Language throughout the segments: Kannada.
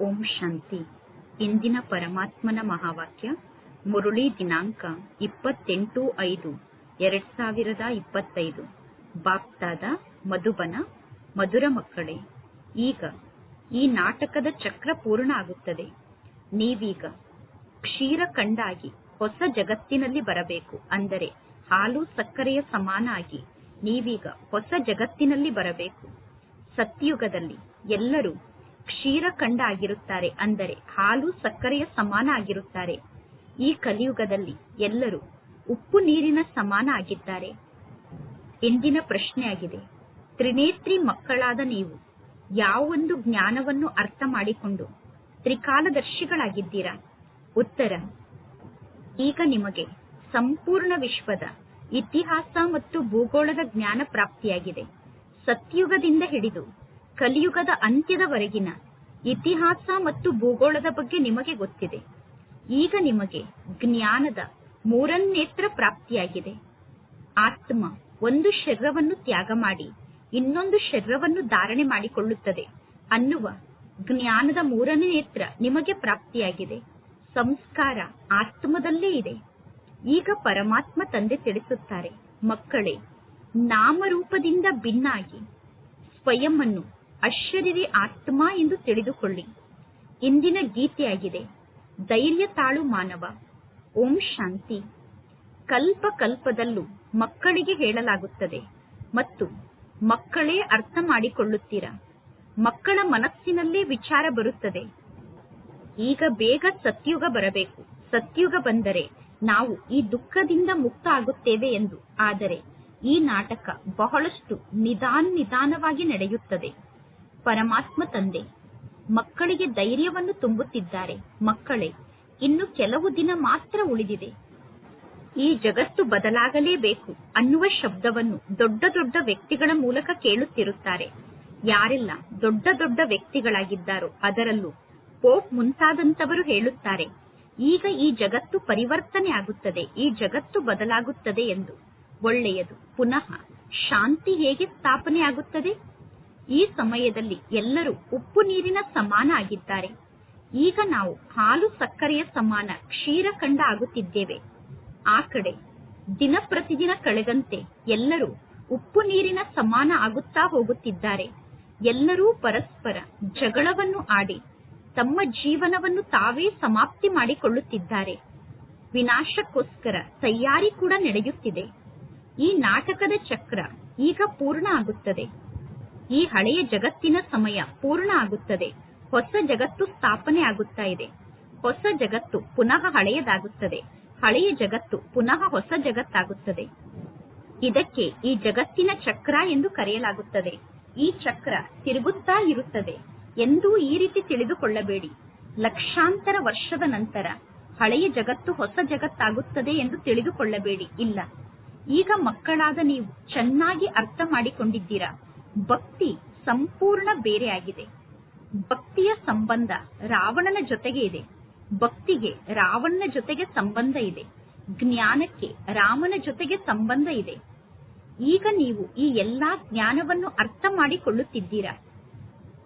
ಓಂ ಶಾಂತಿ. ಇಂದಿನ ಪರಮಾತ್ಮನ ಮಹಾವಾಕ್ಯ, ಮುರುಳಿ ದಿನಾಂಕ ಇಪ್ಪತ್ತೆಂಟು ಐದು, ಎರಡ್ ಸಾವಿರದ ಇಪ್ಪತ್ತೈದು. ಬಾಪ್ತಾದ ಮಧುಬನ, ಮಧುರ ಮಕ್ಕಳೇ, ಈಗ ಈ ನಾಟಕದ ಚಕ್ರ ಪೂರ್ಣ ಆಗುತ್ತದೆ. ನೀವೀಗ ಕ್ಷೀರಖಂಡಾಗಿ ಹೊಸ ಜಗತ್ತಿನಲ್ಲಿ ಬರಬೇಕು. ಅಂದರೆ ಹಾಲು ಸಕ್ಕರೆಯ ಸಮಾನ ಆಗಿ ನೀವೀಗ ಹೊಸ ಜಗತ್ತಿನಲ್ಲಿ ಬರಬೇಕು. ಸತ್ಯುಗದಲ್ಲಿ ಎಲ್ಲರೂ ಕ್ಷೀರಖಂಡ ಆಗಿರುತ್ತಾರೆ ಅಂದರೆ ಹಾಲು ಸಕ್ಕರೆಯ ಸಮಾನ ಆಗಿರುತ್ತಾರೆ ಈ ಕಲಿಯುಗದಲ್ಲಿ ಎಲ್ಲರೂ ಉಪ್ಪು ನೀರಿನ ಸಮಾನ ಆಗಿದ್ದಾರೆ ಎಂದಿನ ಪ್ರಶ್ನೆಯಾಗಿದೆ. ತ್ರಿನೇತ್ರಿ ಮಕ್ಕಳಾದ ನೀವು ಯಾವೊಂದು ಜ್ಞಾನವನ್ನು ಅರ್ಥ ಮಾಡಿಕೊಂಡು ತ್ರಿಕಾಲದರ್ಶಿಗಳಾಗಿದ್ದೀರಾ? ಉತ್ತರ, ಈಗ ನಿಮಗೆ ಸಂಪೂರ್ಣ ವಿಶ್ವದ ಇತಿಹಾಸ ಮತ್ತು ಭೂಗೋಳದ ಜ್ಞಾನ ಪ್ರಾಪ್ತಿಯಾಗಿದೆ. ಸತ್ಯುಗದಿಂದ ಹಿಡಿದು ಕಲಿಯುಗದ ಅಂತ್ಯದವರೆಗಿನ ಇತಿಹಾಸ ಮತ್ತು ಭೂಗೋಳದ ಬಗ್ಗೆ ನಿಮಗೆ ಗೊತ್ತಿದೆ. ಈಗ ನಿಮಗೆ ಜ್ಞಾನದ ಮೂರನ್ನೇತ್ರ ಪ್ರಾಪ್ತಿಯಾಗಿದೆ. ಆತ್ಮ ಒಂದು ಶರೀರವನ್ನು ತ್ಯಾಗ ಮಾಡಿ ಇನ್ನೊಂದು ಶರೀರವನ್ನು ಧಾರಣೆ ಮಾಡಿಕೊಳ್ಳುತ್ತದೆ ಅನ್ನುವ ಜ್ಞಾನದ ಮೂರನೇ ನೇತ್ರ ನಿಮಗೆ ಪ್ರಾಪ್ತಿಯಾಗಿದೆ. ಸಂಸ್ಕಾರ ಆತ್ಮದಲ್ಲೇ ಇದೆ. ಈಗ ಪರಮಾತ್ಮ ತಂದೆ ತಿಳಿಸುತ್ತಾರೆ, ಮಕ್ಕಳೇ, ನಾಮರೂಪದಿಂದ ಭಿನ್ನಾಗಿ ಸ್ವಯಂ ಅನ್ನು ಅಶರೀರಿ ಆತ್ಮ ಎಂದು ತಿಳಿದುಕೊಳ್ಳಿ. ಇಂದಿನ ಗೀತೆಯಾಗಿದೆ, ಧೈರ್ಯ ತಾಳು ಮಾನವ, ಓಂ ಶಾಂತಿ. ಕಲ್ಪ ಕಲ್ಪದಲ್ಲೂ ಮಕ್ಕಳಿಗೆ ಹೇಳಲಾಗುತ್ತದೆ ಮತ್ತು ಮಕ್ಕಳೇ ಅರ್ಥ ಮಾಡಿಕೊಳ್ಳುತ್ತೀರಾ? ಮಕ್ಕಳ ಮನಸ್ಸಿನಲ್ಲೇ ವಿಚಾರ ಬರುತ್ತದೆ. ಈಗ ಬೇಗ ಸತ್ಯುಗ ಬರಬೇಕು. ಸತ್ಯುಗ ಬಂದರೆ ನಾವು ಈ ದುಃಖದಿಂದ ಮುಕ್ತ ಆಗುತ್ತೇವೆ ಎಂದು. ಆದರೆ ಈ ನಾಟಕ ಬಹಳಷ್ಟು ನಿಧಾನ ನಿಧಾನವಾಗಿ ನಡೆಯುತ್ತದೆ. ಪರಮಾತ್ಮ ತಂದೆ. ಮಕ್ಕಳಿಗೆ ಧೈರ್ಯವನ್ನು ತುಂಬುತ್ತಿದ್ದಾರೆ. ಮಕ್ಕಳೇ, ಇನ್ನು ಕೆಲವು ದಿನ ಮಾತ್ರ ಉಳಿದಿದೆ. ಈ ಜಗತ್ತು ಬದಲಾಗಲೇಬೇಕು ಅನ್ನುವ ಶಬ್ದವನ್ನು ದೊಡ್ಡ ದೊಡ್ಡ ವ್ಯಕ್ತಿಗಳ ಮೂಲಕ ಕೇಳುತ್ತಿರುತ್ತಾರೆ. ಯಾರೆಲ್ಲ ದೊಡ್ಡ ದೊಡ್ಡ ವ್ಯಕ್ತಿಗಳಾಗಿದ್ದಾರೋ ಅದರಲ್ಲೂ ಪೋಪ್ ಮುಂತಾದಂತವರು ಹೇಳುತ್ತಾರೆ, ಈಗ ಈ ಜಗತ್ತು ಪರಿವರ್ತನೆ ಆಗುತ್ತದೆ, ಈ ಜಗತ್ತು ಬದಲಾಗುತ್ತದೆ ಎಂದು. ಒಳ್ಳೆಯದು. ಪುನಃ ಶಾಂತಿ ಹೇಗೆ ಸ್ಥಾಪನೆ ಆಗುತ್ತದೆ ಈ ಸಮಯದಲ್ಲಿ ಎಲ್ಲರೂ ಉಪ್ಪು ನೀರಿನ ಸಮಾನ ಆಗಿದ್ದಾರೆ ಈಗ ನಾವು ಹಾಲು ಸಕ್ಕರೆಯ ಸಮಾನ ಕ್ಷೀರಖಂಡ ಆಗುತ್ತಿದ್ದೇವೆ. ಆ ಕಡೆ ದಿನ ಪ್ರತಿದಿನ ಕಳೆದಂತೆ ಎಲ್ಲರೂ ಉಪ್ಪು ನೀರಿನ ಸಮಾನ ಆಗುತ್ತಾ ಹೋಗುತ್ತಿದ್ದಾರೆ. ಎಲ್ಲರೂ ಪರಸ್ಪರ ಜಗಳವನ್ನು ಆಡಿ ತಮ್ಮ ಜೀವನವನ್ನು ತಾವೇ ಸಮಾಪ್ತಿ ಮಾಡಿಕೊಳ್ಳುತ್ತಿದ್ದಾರೆ. ವಿನಾಶಕ್ಕೋಸ್ಕರ ತಯಾರಿ ಕೂಡ ನಡೆಯುತ್ತಿದೆ. ಈ ನಾಟಕದ ಚಕ್ರ ಈಗ ಪೂರ್ಣ ಆಗುತ್ತದೆ. ಈ ಹಳೆಯ ಜಗತ್ತಿನ ಸಮಯ ಪೂರ್ಣ ಆಗುತ್ತದೆ. ಹೊಸ ಜಗತ್ತು ಸ್ಥಾಪನೆ ಆಗುತ್ತಾ ಇದೆ. ಹೊಸ ಜಗತ್ತು ಪುನಃ ಹಳೆಯದಾಗುತ್ತದೆ. ಹಳೆಯ ಜಗತ್ತು ಪುನಃ ಹೊಸ ಜಗತ್ತಾಗುತ್ತದೆ. ಇದಕ್ಕೆ ಈ ಜಗತ್ತಿನ ಚಕ್ರ ಎಂದು ಕರೆಯಲಾಗುತ್ತದೆ. ಈ ಚಕ್ರ ತಿರುಗುತ್ತಾ ಇರುತ್ತದೆ. ಎಂದೂ ಈ ರೀತಿ ತಿಳಿದುಕೊಳ್ಳಬೇಡಿ. ಲಕ್ಷಾಂತರ ವರ್ಷದ ನಂತರ ಹಳೆಯ ಜಗತ್ತು ಹೊಸ ಜಗತ್ತಾಗುತ್ತದೆ ಎಂದು ತಿಳಿದುಕೊಳ್ಳಬೇಡಿ. ಇಲ್ಲ. ಈಗ ಮಕ್ಕಳಾದ ನೀವು ಚೆನ್ನಾಗಿ ಅರ್ಥ ಮಾಡಿಕೊಂಡಿದ್ದೀರಾ? ಭಕ್ತಿ ಸಂಪೂರ್ಣ ಬೇರೆಯಾಗಿದೆ ಭಕ್ತಿಯ ಸಂಬಂಧ ರಾವಣನ ಜೊತೆಗೆ ಇದೆ. ಭಕ್ತಿಗೆ ರಾವಣನ ಜೊತೆಗೆ ಸಂಬಂಧ ಇದೆ. ಜ್ಞಾನಕ್ಕೆ ರಾಮನ ಜೊತೆಗೆ ಸಂಬಂಧ ಇದೆ. ಈಗ ನೀವು ಈ ಎಲ್ಲಾ ಜ್ಞಾನವನ್ನು ಅರ್ಥ ಮಾಡಿಕೊಳ್ಳುತ್ತಿದ್ದೀರಾ?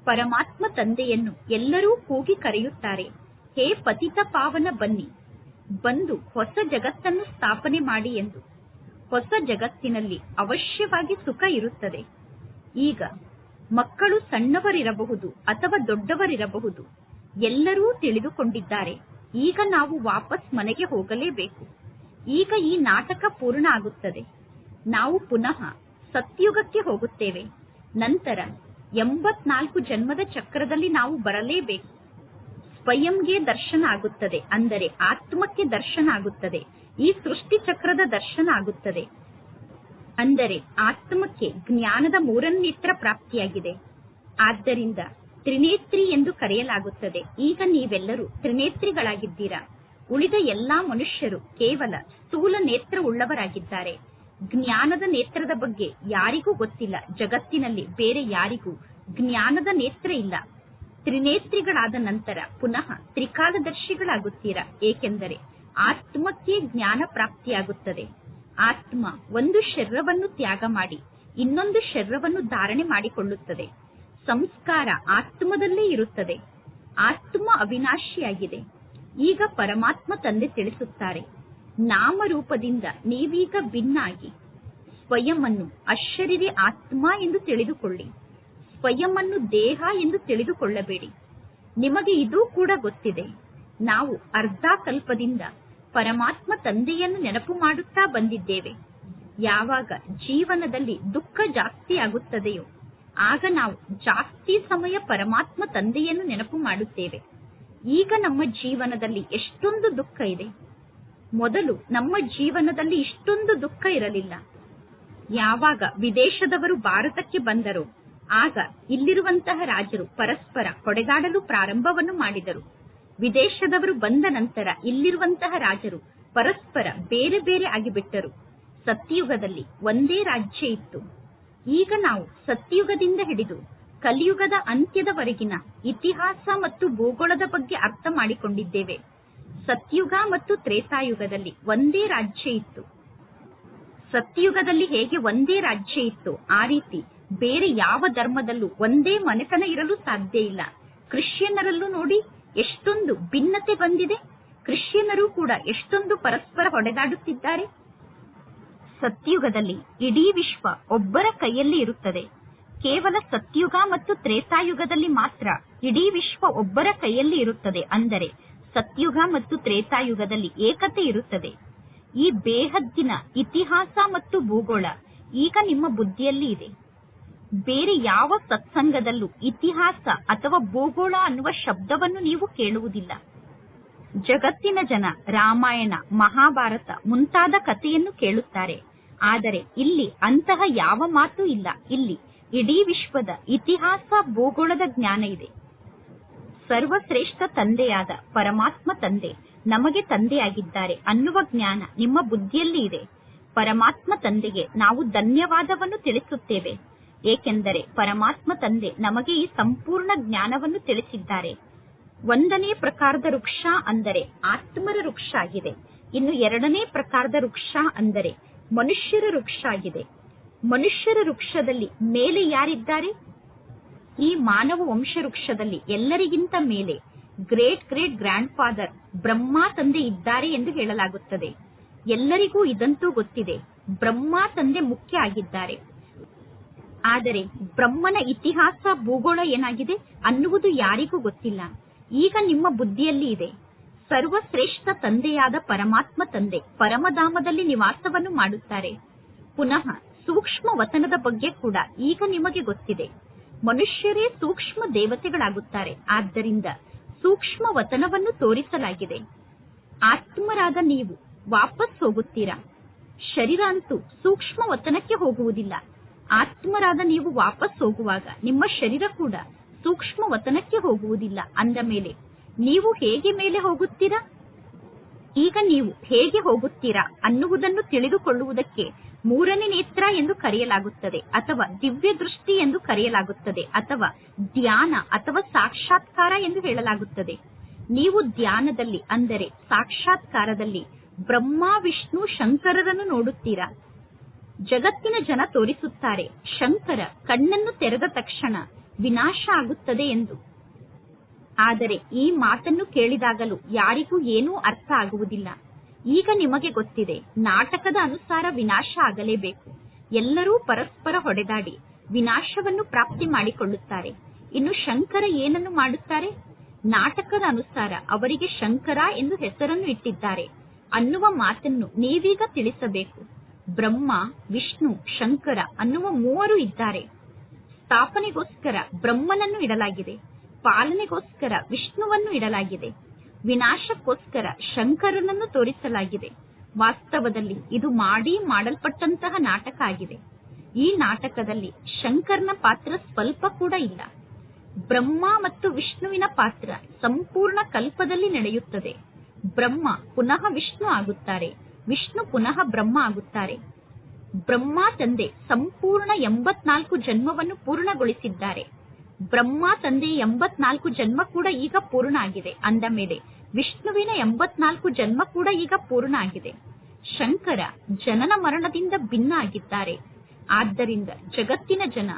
ಪರಮಾತ್ಮ ತಂದೆಯನ್ನು ಎಲ್ಲರೂ ಕೂಗಿ ಕರೆಯುತ್ತಾರೆ, ಹೇ ಪತಿತ ಪಾವನ ಬನ್ನಿ, ಬಂದು ಹೊಸ ಜಗತ್ತನ್ನು ಸ್ಥಾಪನೆ ಮಾಡಿ ಎಂದು. ಹೊಸ ಜಗತ್ತಿನಲ್ಲಿ ಅವಶ್ಯವಾಗಿ ಸುಖ ಇರುತ್ತದೆ. ಈಗ ಮಕ್ಕಳು ಸಣ್ಣವರಿರಬಹುದು ಅಥವಾ ದೊಡ್ಡವರಿರಬಹುದು, ಎಲ್ಲರೂ ತಿಳಿದುಕೊಂಡಿದ್ದಾರೆ. ಈಗ ನಾವು ವಾಪಸ್ ಮನೆಗೆ ಹೋಗಲೇಬೇಕು. ಈಗ ಈ ನಾಟಕ ಪೂರ್ಣ ಆಗುತ್ತದೆ. ನಾವು ಪುನಃ ಸತ್ಯುಗಕ್ಕೆ ಹೋಗುತ್ತೇವೆ. ನಂತರ ಎಂಬತ್ನಾಲ್ಕು ಜನ್ಮದ ಚಕ್ರದಲ್ಲಿ ನಾವು ಬರಲೇಬೇಕು. ಸ್ವಯಂಗೆ ದರ್ಶನ ಆಗುತ್ತದೆ, ಅಂದರೆ ಆತ್ಮಕ್ಕೆ ದರ್ಶನ ಆಗುತ್ತದೆ. ಈ ಸೃಷ್ಟಿ ಚಕ್ರದ ದರ್ಶನ ಆಗುತ್ತದೆ. ಅಂದರೆ ಆತ್ಮಕ್ಕೆ ಜ್ಞಾನದ ಮೂರನೇತ್ರ ಪ್ರಾಪ್ತಿಯಾಗಿದೆ. ಆದ್ದರಿಂದ ತ್ರಿನೇತ್ರಿ ಎಂದು ಕರೆಯಲಾಗುತ್ತದೆ. ಈಗ ನೀವೆಲ್ಲರೂ ತ್ರಿನೇತ್ರಿಗಳಾಗಿದ್ದೀರಾ? ಉಳಿದ ಎಲ್ಲಾ ಮನುಷ್ಯರು ಕೇವಲ ಸ್ಥೂಲ ನೇತ್ರ ಉಳ್ಳವರಾಗಿದ್ದಾರೆ ಜ್ಞಾನದ ನೇತ್ರದ ಬಗ್ಗೆ ಯಾರಿಗೂ ಗೊತ್ತಿಲ್ಲ. ಜಗತ್ತಿನಲ್ಲಿ ಬೇರೆ ಯಾರಿಗೂ ಜ್ಞಾನದ ನೇತ್ರ ಇಲ್ಲ. ತ್ರಿನೇತ್ರಿಗಳಾದ ನಂತರ ಪುನಃ ತ್ರಿಕಾಲದರ್ಶಿಗಳಾಗುತ್ತೀರಾ? ಏಕೆಂದರೆ ಆತ್ಮಕ್ಕೆ ಜ್ಞಾನ ಪ್ರಾಪ್ತಿಯಾಗುತ್ತದೆ. ಆತ್ಮ ಒಂದು ಶರೀರವನ್ನು ತ್ಯಾಗ ಮಾಡಿ ಇನ್ನೊಂದು ಶರೀರವನ್ನು ಧಾರಣೆ ಮಾಡಿಕೊಳ್ಳುತ್ತದೆ. ಸಂಸ್ಕಾರ ಆತ್ಮದಲ್ಲೇ ಇರುತ್ತದೆ. ಆತ್ಮ ಅವಿನಾಶಿಯಾಗಿದೆ. ಈಗ ಪರಮಾತ್ಮ ತಂದೆ ತಿಳಿಸುತ್ತಾರೆ, ನಾಮರೂಪದಿಂದ ನೀವೀಗ ಭಿನ್ನಾಗಿ. ಸ್ವಯಂ ಅನ್ನು ಅಶರೀರಿ ಆತ್ಮ ಎಂದು ತಿಳಿದುಕೊಳ್ಳಿ. ಸ್ವಯಂ ದೇಹ ಎಂದು ತಿಳಿದುಕೊಳ್ಳಬೇಡಿ. ನಿಮಗೆ ಇದೂ ಕೂಡ ಗೊತ್ತಿದೆ. ನಾವು ಅರ್ಧ ಕಲ್ಪದಿಂದ ಪರಮಾತ್ಮ ತಂದೆಯನ್ನು ನೆನಪು ಮಾಡುತ್ತಾ ಬಂದಿದ್ದೇವೆ. ಯಾವಾಗ ಜೀವನದಲ್ಲಿ ದುಃಖ ಜಾಸ್ತಿ ಆಗುತ್ತದೆಯೋ, ಆಗ ನಾವು ಜಾಸ್ತಿ ಸಮಯ ಪರಮಾತ್ಮ ತಂದೆಯನ್ನು ನೆನಪು ಮಾಡುತ್ತೇವೆ. ಈಗ ನಮ್ಮ ಜೀವನದಲ್ಲಿ ಎಷ್ಟೊಂದು ದುಃಖ ಇದೆ. ಮೊದಲು ನಮ್ಮ ಜೀವನದಲ್ಲಿ ಇಷ್ಟೊಂದು ದುಃಖ ಇರಲಿಲ್ಲ. ಯಾವಾಗ ವಿದೇಶದವರು ಭಾರತಕ್ಕೆ ಬಂದರೋ, ಆಗ ಇಲ್ಲಿರುವಂತಹ ರಾಜರು ಪರಸ್ಪರ ಹೊಡೆದಾಡಲು ಪ್ರಾರಂಭವನ್ನು ಮಾಡಿದರು. ವಿದೇಶದವರು ಬಂದ ನಂತರ ಇಲ್ಲಿರುವಂತಹ ರಾಜರು ಪರಸ್ಪರ ಬೇರೆ ಬೇರೆ ಆಗಿಬಿಟ್ಟರು. ಸತ್ಯಯುಗದಲ್ಲಿ ಒಂದೇ ರಾಜ್ಯ ಇತ್ತು. ಈಗ ನಾವು ಸತ್ಯಯುಗದಿಂದ ಹಿಡಿದು ಕಲಿಯುಗದ ಅಂತ್ಯದವರೆಗಿನ ಇತಿಹಾಸ ಮತ್ತು ಭೂಗೋಳದ ಬಗ್ಗೆ ಅರ್ಥ ಮಾಡಿಕೊಂಡಿದ್ದೇವೆ. ಸತ್ಯುಗ ಮತ್ತು ತ್ರೇತಾಯುಗದಲ್ಲಿ ಒಂದೇ ರಾಜ್ಯ ಇತ್ತು. ಸತ್ಯಯುಗದಲ್ಲಿ ಹೇಗೆ ಒಂದೇ ರಾಜ್ಯ ಇತ್ತು? ಆ ರೀತಿ ಬೇರೆ ಯಾವ ಧರ್ಮದಲ್ಲೂ ಒಂದೇ ಮನೆತನ ಇರಲು ಸಾಧ್ಯ ಇಲ್ಲ. ಕ್ರಿಶ್ಚಿಯನ್ನರಲ್ಲೂ ನೋಡಿ ಎಷ್ಟೊಂದು ಭಿನ್ನತೆ ಬಂದಿದೆ. ಕ್ರಿಶ್ಚಿಯನರು ಕೂಡ ಎಷ್ಟೊಂದು ಪರಸ್ಪರ ಹೊಡೆದಾಡುತ್ತಿದ್ದಾರೆ. ಸತ್ಯುಗದಲ್ಲಿ ಇಡೀ ವಿಶ್ವ ಒಬ್ಬರ ಕೈಯಲ್ಲಿ ಇರುತ್ತದೆ. ಕೇವಲ ಸತ್ಯುಗ ಮತ್ತು ತ್ರೇತಾಯುಗದಲ್ಲಿ ಮಾತ್ರ ಇಡೀ ವಿಶ್ವ ಒಬ್ಬರ ಕೈಯಲ್ಲಿ ಇರುತ್ತದೆ ಅಂದರೆ ಸತ್ಯುಗ ಮತ್ತು ತ್ರೇತಾಯುಗದಲ್ಲಿ ಏಕತೆ ಇರುತ್ತದೆ. ಈ ಬೇಹದ್ದಿನ ಇತಿಹಾಸ ಮತ್ತು ಭೂಗೋಳ ಈಗ ನಿಮ್ಮ ಬುದ್ಧಿಯಲ್ಲಿ ಇದೆ. ಬೇರೆ ಯಾವ ಸತ್ಸಂಗದಲ್ಲೂ ಇತಿಹಾಸ ಅಥವಾ ಭೂಗೋಳ ಅನ್ನುವ ಶಬ್ದವನ್ನು ನೀವು ಕೇಳುವುದಿಲ್ಲ. ಜಗತ್ತಿನ ಜನ ರಾಮಾಯಣ, ಮಹಾಭಾರತ ಮುಂತಾದ ಕಥೆಯನ್ನು ಕೇಳುತ್ತಾರೆ. ಆದರೆ ಇಲ್ಲಿ ಅಂತಹ ಯಾವ ಮಾತು ಇಲ್ಲ. ಇಲ್ಲಿ ಇಡೀ ವಿಶ್ವದ ಇತಿಹಾಸ, ಭೂಗೋಳದ ಜ್ಞಾನ ಇದೆ. ಸರ್ವಶ್ರೇಷ್ಠ ತಂದೆಯಾದ ಪರಮಾತ್ಮ ತಂದೆ ನಮಗೆ ತಂದೆಯಾಗಿದ್ದಾರೆ ಅನ್ನುವ ಜ್ಞಾನ ನಿಮ್ಮ ಬುದ್ಧಿಯಲ್ಲಿ ಇದೆ. ಪರಮಾತ್ಮ ತಂದೆಗೆ ನಾವು ಧನ್ಯವಾದವನ್ನು ತಿಳಿಸುತ್ತೇವೆ. ಏಕೆಂದರೆ ಪರಮಾತ್ಮ ತಂದೆ ನಮಗೆ ಈ ಸಂಪೂರ್ಣ ಜ್ಞಾನವನ್ನು ತಿಳಿಸಿದ್ದಾರೆ. ಒಂದನೇ ಪ್ರಕಾರದ ವೃಕ್ಷ ಅಂದರೆ ಆತ್ಮರ ವೃಕ್ಷ ಆಗಿದೆ. ಇನ್ನು ಎರಡನೇ ಪ್ರಕಾರದ ವೃಕ್ಷ ಅಂದರೆ ಮನುಷ್ಯರ ವೃಕ್ಷ ಆಗಿದೆ. ಮನುಷ್ಯರ ವೃಕ್ಷದಲ್ಲಿ ಮೇಲೆ ಯಾರಿದ್ದಾರೆ? ಈ ಮಾನವ ವಂಶ ವೃಕ್ಷದಲ್ಲಿ ಎಲ್ಲರಿಗಿಂತ ಮೇಲೆ great great grand father Brahma ತಂದೆ ಇದ್ದಾರೆ ಎಂದು ಹೇಳಲಾಗುತ್ತದೆ. ಎಲ್ಲರಿಗೂ ಇದಂತೂ ಗೊತ್ತಿದೆ. ಬ್ರಹ್ಮ ತಂದೆ ಮುಖ್ಯ ಆಗಿದ್ದಾರೆ. ಆದರೆ ಬ್ರಹ್ಮನ ಇತಿಹಾಸ, ಭೂಗೋಳ ಏನಾಗಿದೆ ಅನ್ನುವುದು ಯಾರಿಗೂ ಗೊತ್ತಿಲ್ಲ. ಈಗ ನಿಮ್ಮ ಬುದ್ಧಿಯಲ್ಲಿ ಇದೆ. ಸರ್ವಶ್ರೇಷ್ಠ ತಂದೆಯಾದ ಪರಮಾತ್ಮ ತಂದೆ ಪರಮಧಾಮದಲ್ಲಿ ನಿವಾಸವನ್ನು ಮಾಡುತ್ತಾರೆ. ಪುನಃ ಸೂಕ್ಷ್ಮ ವತನದ ಬಗ್ಗೆ ಕೂಡ ಈಗ ನಿಮಗೆ ಗೊತ್ತಿದೆ. ಮನುಷ್ಯರೇ ಸೂಕ್ಷ್ಮ ದೇವತೆಗಳಾಗುತ್ತಾರೆ. ಆದ್ದರಿಂದ ಸೂಕ್ಷ್ಮ ವತನವನ್ನು ತೋರಿಸಲಾಗಿದೆ. ಆತ್ಮರಾದ ನೀವು ವಾಪಸ್ ಹೋಗುತ್ತೀರಾ? ಶರೀರ ಅಂತೂ ಸೂಕ್ಷ್ಮ ವತನಕ್ಕೆ ಹೋಗುವುದಿಲ್ಲ. ಆತ್ಮರಾದ ನೀವು ವಾಪಸ್ ಹೋಗುವಾಗ ನಿಮ್ಮ ಶರೀರ ಕೂಡ ಸೂಕ್ಷ್ಮ ವತನಕ್ಕೆ ಹೋಗುವುದಿಲ್ಲ ಅಂದ ಮೇಲೆ ನೀವು ಹೇಗೆ ಮೇಲೆ ಹೋಗುತ್ತೀರಾ? ಈಗ ನೀವು ಹೇಗೆ ಹೋಗುತ್ತೀರಾ ಅನ್ನುವುದನ್ನು ತಿಳಿದುಕೊಳ್ಳುವುದಕ್ಕೆ ಮೂರನೇ ನೇತ್ರ ಎಂದು ಕರೆಯಲಾಗುತ್ತದೆ ಅಥವಾ ದಿವ್ಯ ದೃಷ್ಟಿ ಎಂದು ಕರೆಯಲಾಗುತ್ತದೆ ಅಥವಾ ಧ್ಯಾನ ಅಥವಾ ಸಾಕ್ಷಾತ್ಕಾರ ಎಂದು ಹೇಳಲಾಗುತ್ತದೆ. ನೀವು ಧ್ಯಾನದಲ್ಲಿ ಅಂದರೆ ಸಾಕ್ಷಾತ್ಕಾರದಲ್ಲಿ ಬ್ರಹ್ಮ, ವಿಷ್ಣು, ಶಂಕರರನ್ನು ನೋಡುತ್ತೀರಾ? ಜಗತ್ತಿನ ಜನ ತೋರಿಸುತ್ತಾರೆ. ಶಂಕರ ಕಣ್ಣನ್ನು ತೆರೆದ ತಕ್ಷಣ ವಿನಾಶ ಆಗುತ್ತದೆ ಎಂದು. ಆದರೆ ಈ ಮಾತನ್ನು ಕೇಳಿದಾಗಲೂ ಯಾರಿಗೂ ಏನೂ ಅರ್ಥ ಆಗುವುದಿಲ್ಲ. ಈಗ ನಿಮಗೆ ಗೊತ್ತಿದೆ, ನಾಟಕದ ಅನುಸಾರ ವಿನಾಶ ಆಗಲೇಬೇಕು. ಎಲ್ಲರೂ ಪರಸ್ಪರ ಹೊಡೆದಾಡಿ ವಿನಾಶವನ್ನು ಪ್ರಾಪ್ತಿ ಮಾಡಿಕೊಳ್ಳುತ್ತಾರೆ. ಇನ್ನು ಶಂಕರ ಏನನ್ನು ಮಾಡುತ್ತಾರೆ? ನಾಟಕದ ಅನುಸಾರ ಅವರಿಗೆ ಶಂಕರ ಎಂದು ಹೆಸರನ್ನು ಇಟ್ಟಿದ್ದಾರೆ. ಅನ್ನುವ ಮಾತನ್ನು ನೀವೀಗ ತಿಳಿಸಬೇಕು. ಬ್ರಹ್ಮ, ವಿಷ್ಣು, ಶಂಕರ ಅನ್ನುವ ಮೂವರು ಇದ್ದಾರೆ. ಸ್ಥಾಪನೆಗೋಸ್ಕರ ಬ್ರಹ್ಮನನ್ನು ಇಡಲಾಗಿದೆ, ಪಾಲನೆಗೋಸ್ಕರ ವಿಷ್ಣುವನ್ನು ಇಡಲಾಗಿದೆ, ವಿನಾಶಕ್ಕೋಸ್ಕರ ಶಂಕರನನ್ನು ತೋರಿಸಲಾಗಿದೆ. ವಾಸ್ತವದಲ್ಲಿ ಇದು ಮಾಡಿ ಮಾಡಲ್ಪಟ್ಟಂತಹ ನಾಟಕ ಆಗಿದೆ. ಈ ನಾಟಕದಲ್ಲಿ ಶಂಕರ್ನ ಪಾತ್ರ ಸ್ವಲ್ಪ ಕೂಡ ಇಲ್ಲ. ಬ್ರಹ್ಮ ಮತ್ತು ವಿಷ್ಣುವಿನ ಪಾತ್ರ ಸಂಪೂರ್ಣ ಕಲ್ಪದಲ್ಲಿ ನಡೆಯುತ್ತದೆ. ಬ್ರಹ್ಮ ಪುನಃ ವಿಷ್ಣು ಆಗುತ್ತಾರೆ. ವಿಷ್ಣು ಪುನಃ ಬ್ರಹ್ಮ ಆಗುತ್ತಾರೆ. ಬ್ರಹ್ಮ ತಂದೆ ಸಂಪೂರ್ಣ ಎಂಬತ್ನಾಲ್ಕು ಜನ್ಮವನ್ನು ಪೂರ್ಣಗೊಳಿಸಿದ್ದಾರೆ. ಬ್ರಹ್ಮ ತಂದೆ ಎಂಬತ್ನಾಲ್ಕು ಜನ್ಮ ಕೂಡ ಈಗ ಪೂರ್ಣ ಆಗಿದೆ. ಅಂದ ಮೇಲೆ ವಿಷ್ಣುವಿನ ಎಂಬತ್ನಾಲ್ಕು ಜನ್ಮ ಕೂಡ ಈಗ ಪೂರ್ಣ ಆಗಿದೆ. ಶಂಕರ ಜನನ ಮರಣದಿಂದ ಭಿನ್ನ ಆಗಿದ್ದಾರೆ. ಆದ್ದರಿಂದ ಜಗತ್ತಿನ ಜನ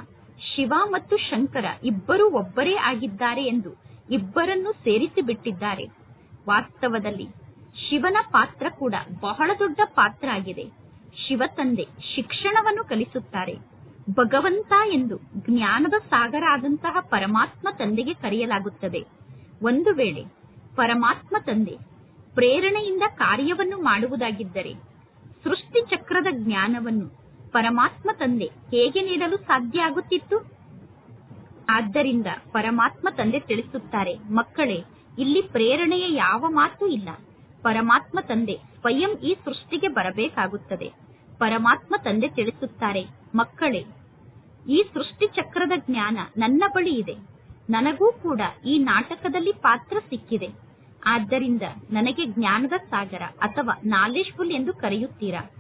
ಶಿವ ಮತ್ತು ಶಂಕರ ಇಬ್ಬರೂ ಒಬ್ಬರೇ ಆಗಿದ್ದಾರೆ ಎಂದು ಇಬ್ಬರನ್ನು ಸೇರಿಸಿ ಬಿಟ್ಟಿದ್ದಾರೆ. ವಾಸ್ತವದಲ್ಲಿ ಶಿವನ ಪಾತ್ರ ಕೂಡ ಬಹಳ ದೊಡ್ಡ ಪಾತ್ರ ಆಗಿದೆ. ಶಿವ ತಂದೆ ಶಿಕ್ಷಣವನ್ನು ಕಲಿಸುತ್ತಾರೆ. ಭಗವಂತ ಎಂದು ಜ್ಞಾನದ ಸಾಗರ ಆದಂತಹ ಪರಮಾತ್ಮ ತಂದೆಗೆ ಕರೆಯಲಾಗುತ್ತದೆ. ಒಂದು ವೇಳೆ ಪರಮಾತ್ಮ ತಂದೆ ಪ್ರೇರಣೆಯಿಂದ ಕಾರ್ಯವನ್ನು ಮಾಡುವುದಾಗಿದ್ದರೆ ಸೃಷ್ಟಿ ಚಕ್ರದ ಜ್ಞಾನವನ್ನು ಪರಮಾತ್ಮ ತಂದೆ ಹೇಗೆ ನೀಡಲು ಸಾಧ್ಯ ಆಗುತ್ತಿತ್ತು? ಆದ್ದರಿಂದ ಪರಮಾತ್ಮ ತಂದೆ ತಿಳಿಸುತ್ತಾರೆ, ಮಕ್ಕಳೇ, ಇಲ್ಲಿ ಪ್ರೇರಣೆಯ ಯಾವ ಮಾತು ಇಲ್ಲ. ಪರಮಾತ್ಮ ತಂದೆ ಸ್ವಯಂ ಈ ಸೃಷ್ಟಿಗೆ ಬರಬೇಕಾಗುತ್ತದೆ. ಪರಮಾತ್ಮ ತಂದೆ ತಿಳಿಸುತ್ತಾರೆ, ಮಕ್ಕಳೇ, ಈ ಸೃಷ್ಟಿ ಚಕ್ರದ ಜ್ಞಾನ ನನ್ನ ಬಳಿ ಇದೆ. ನನಗೂ ಕೂಡ ಈ ನಾಟಕದಲ್ಲಿ ಪಾತ್ರ ಸಿಕ್ಕಿದೆ. ಆದ್ದರಿಂದ ನನಗೆ ಜ್ಞಾನದ ಸಾಗರ ಅಥವಾ ನಾಲೆಜ್ಫುಲ್ ಎಂದು ಕರೆಯುತ್ತೀರಾ?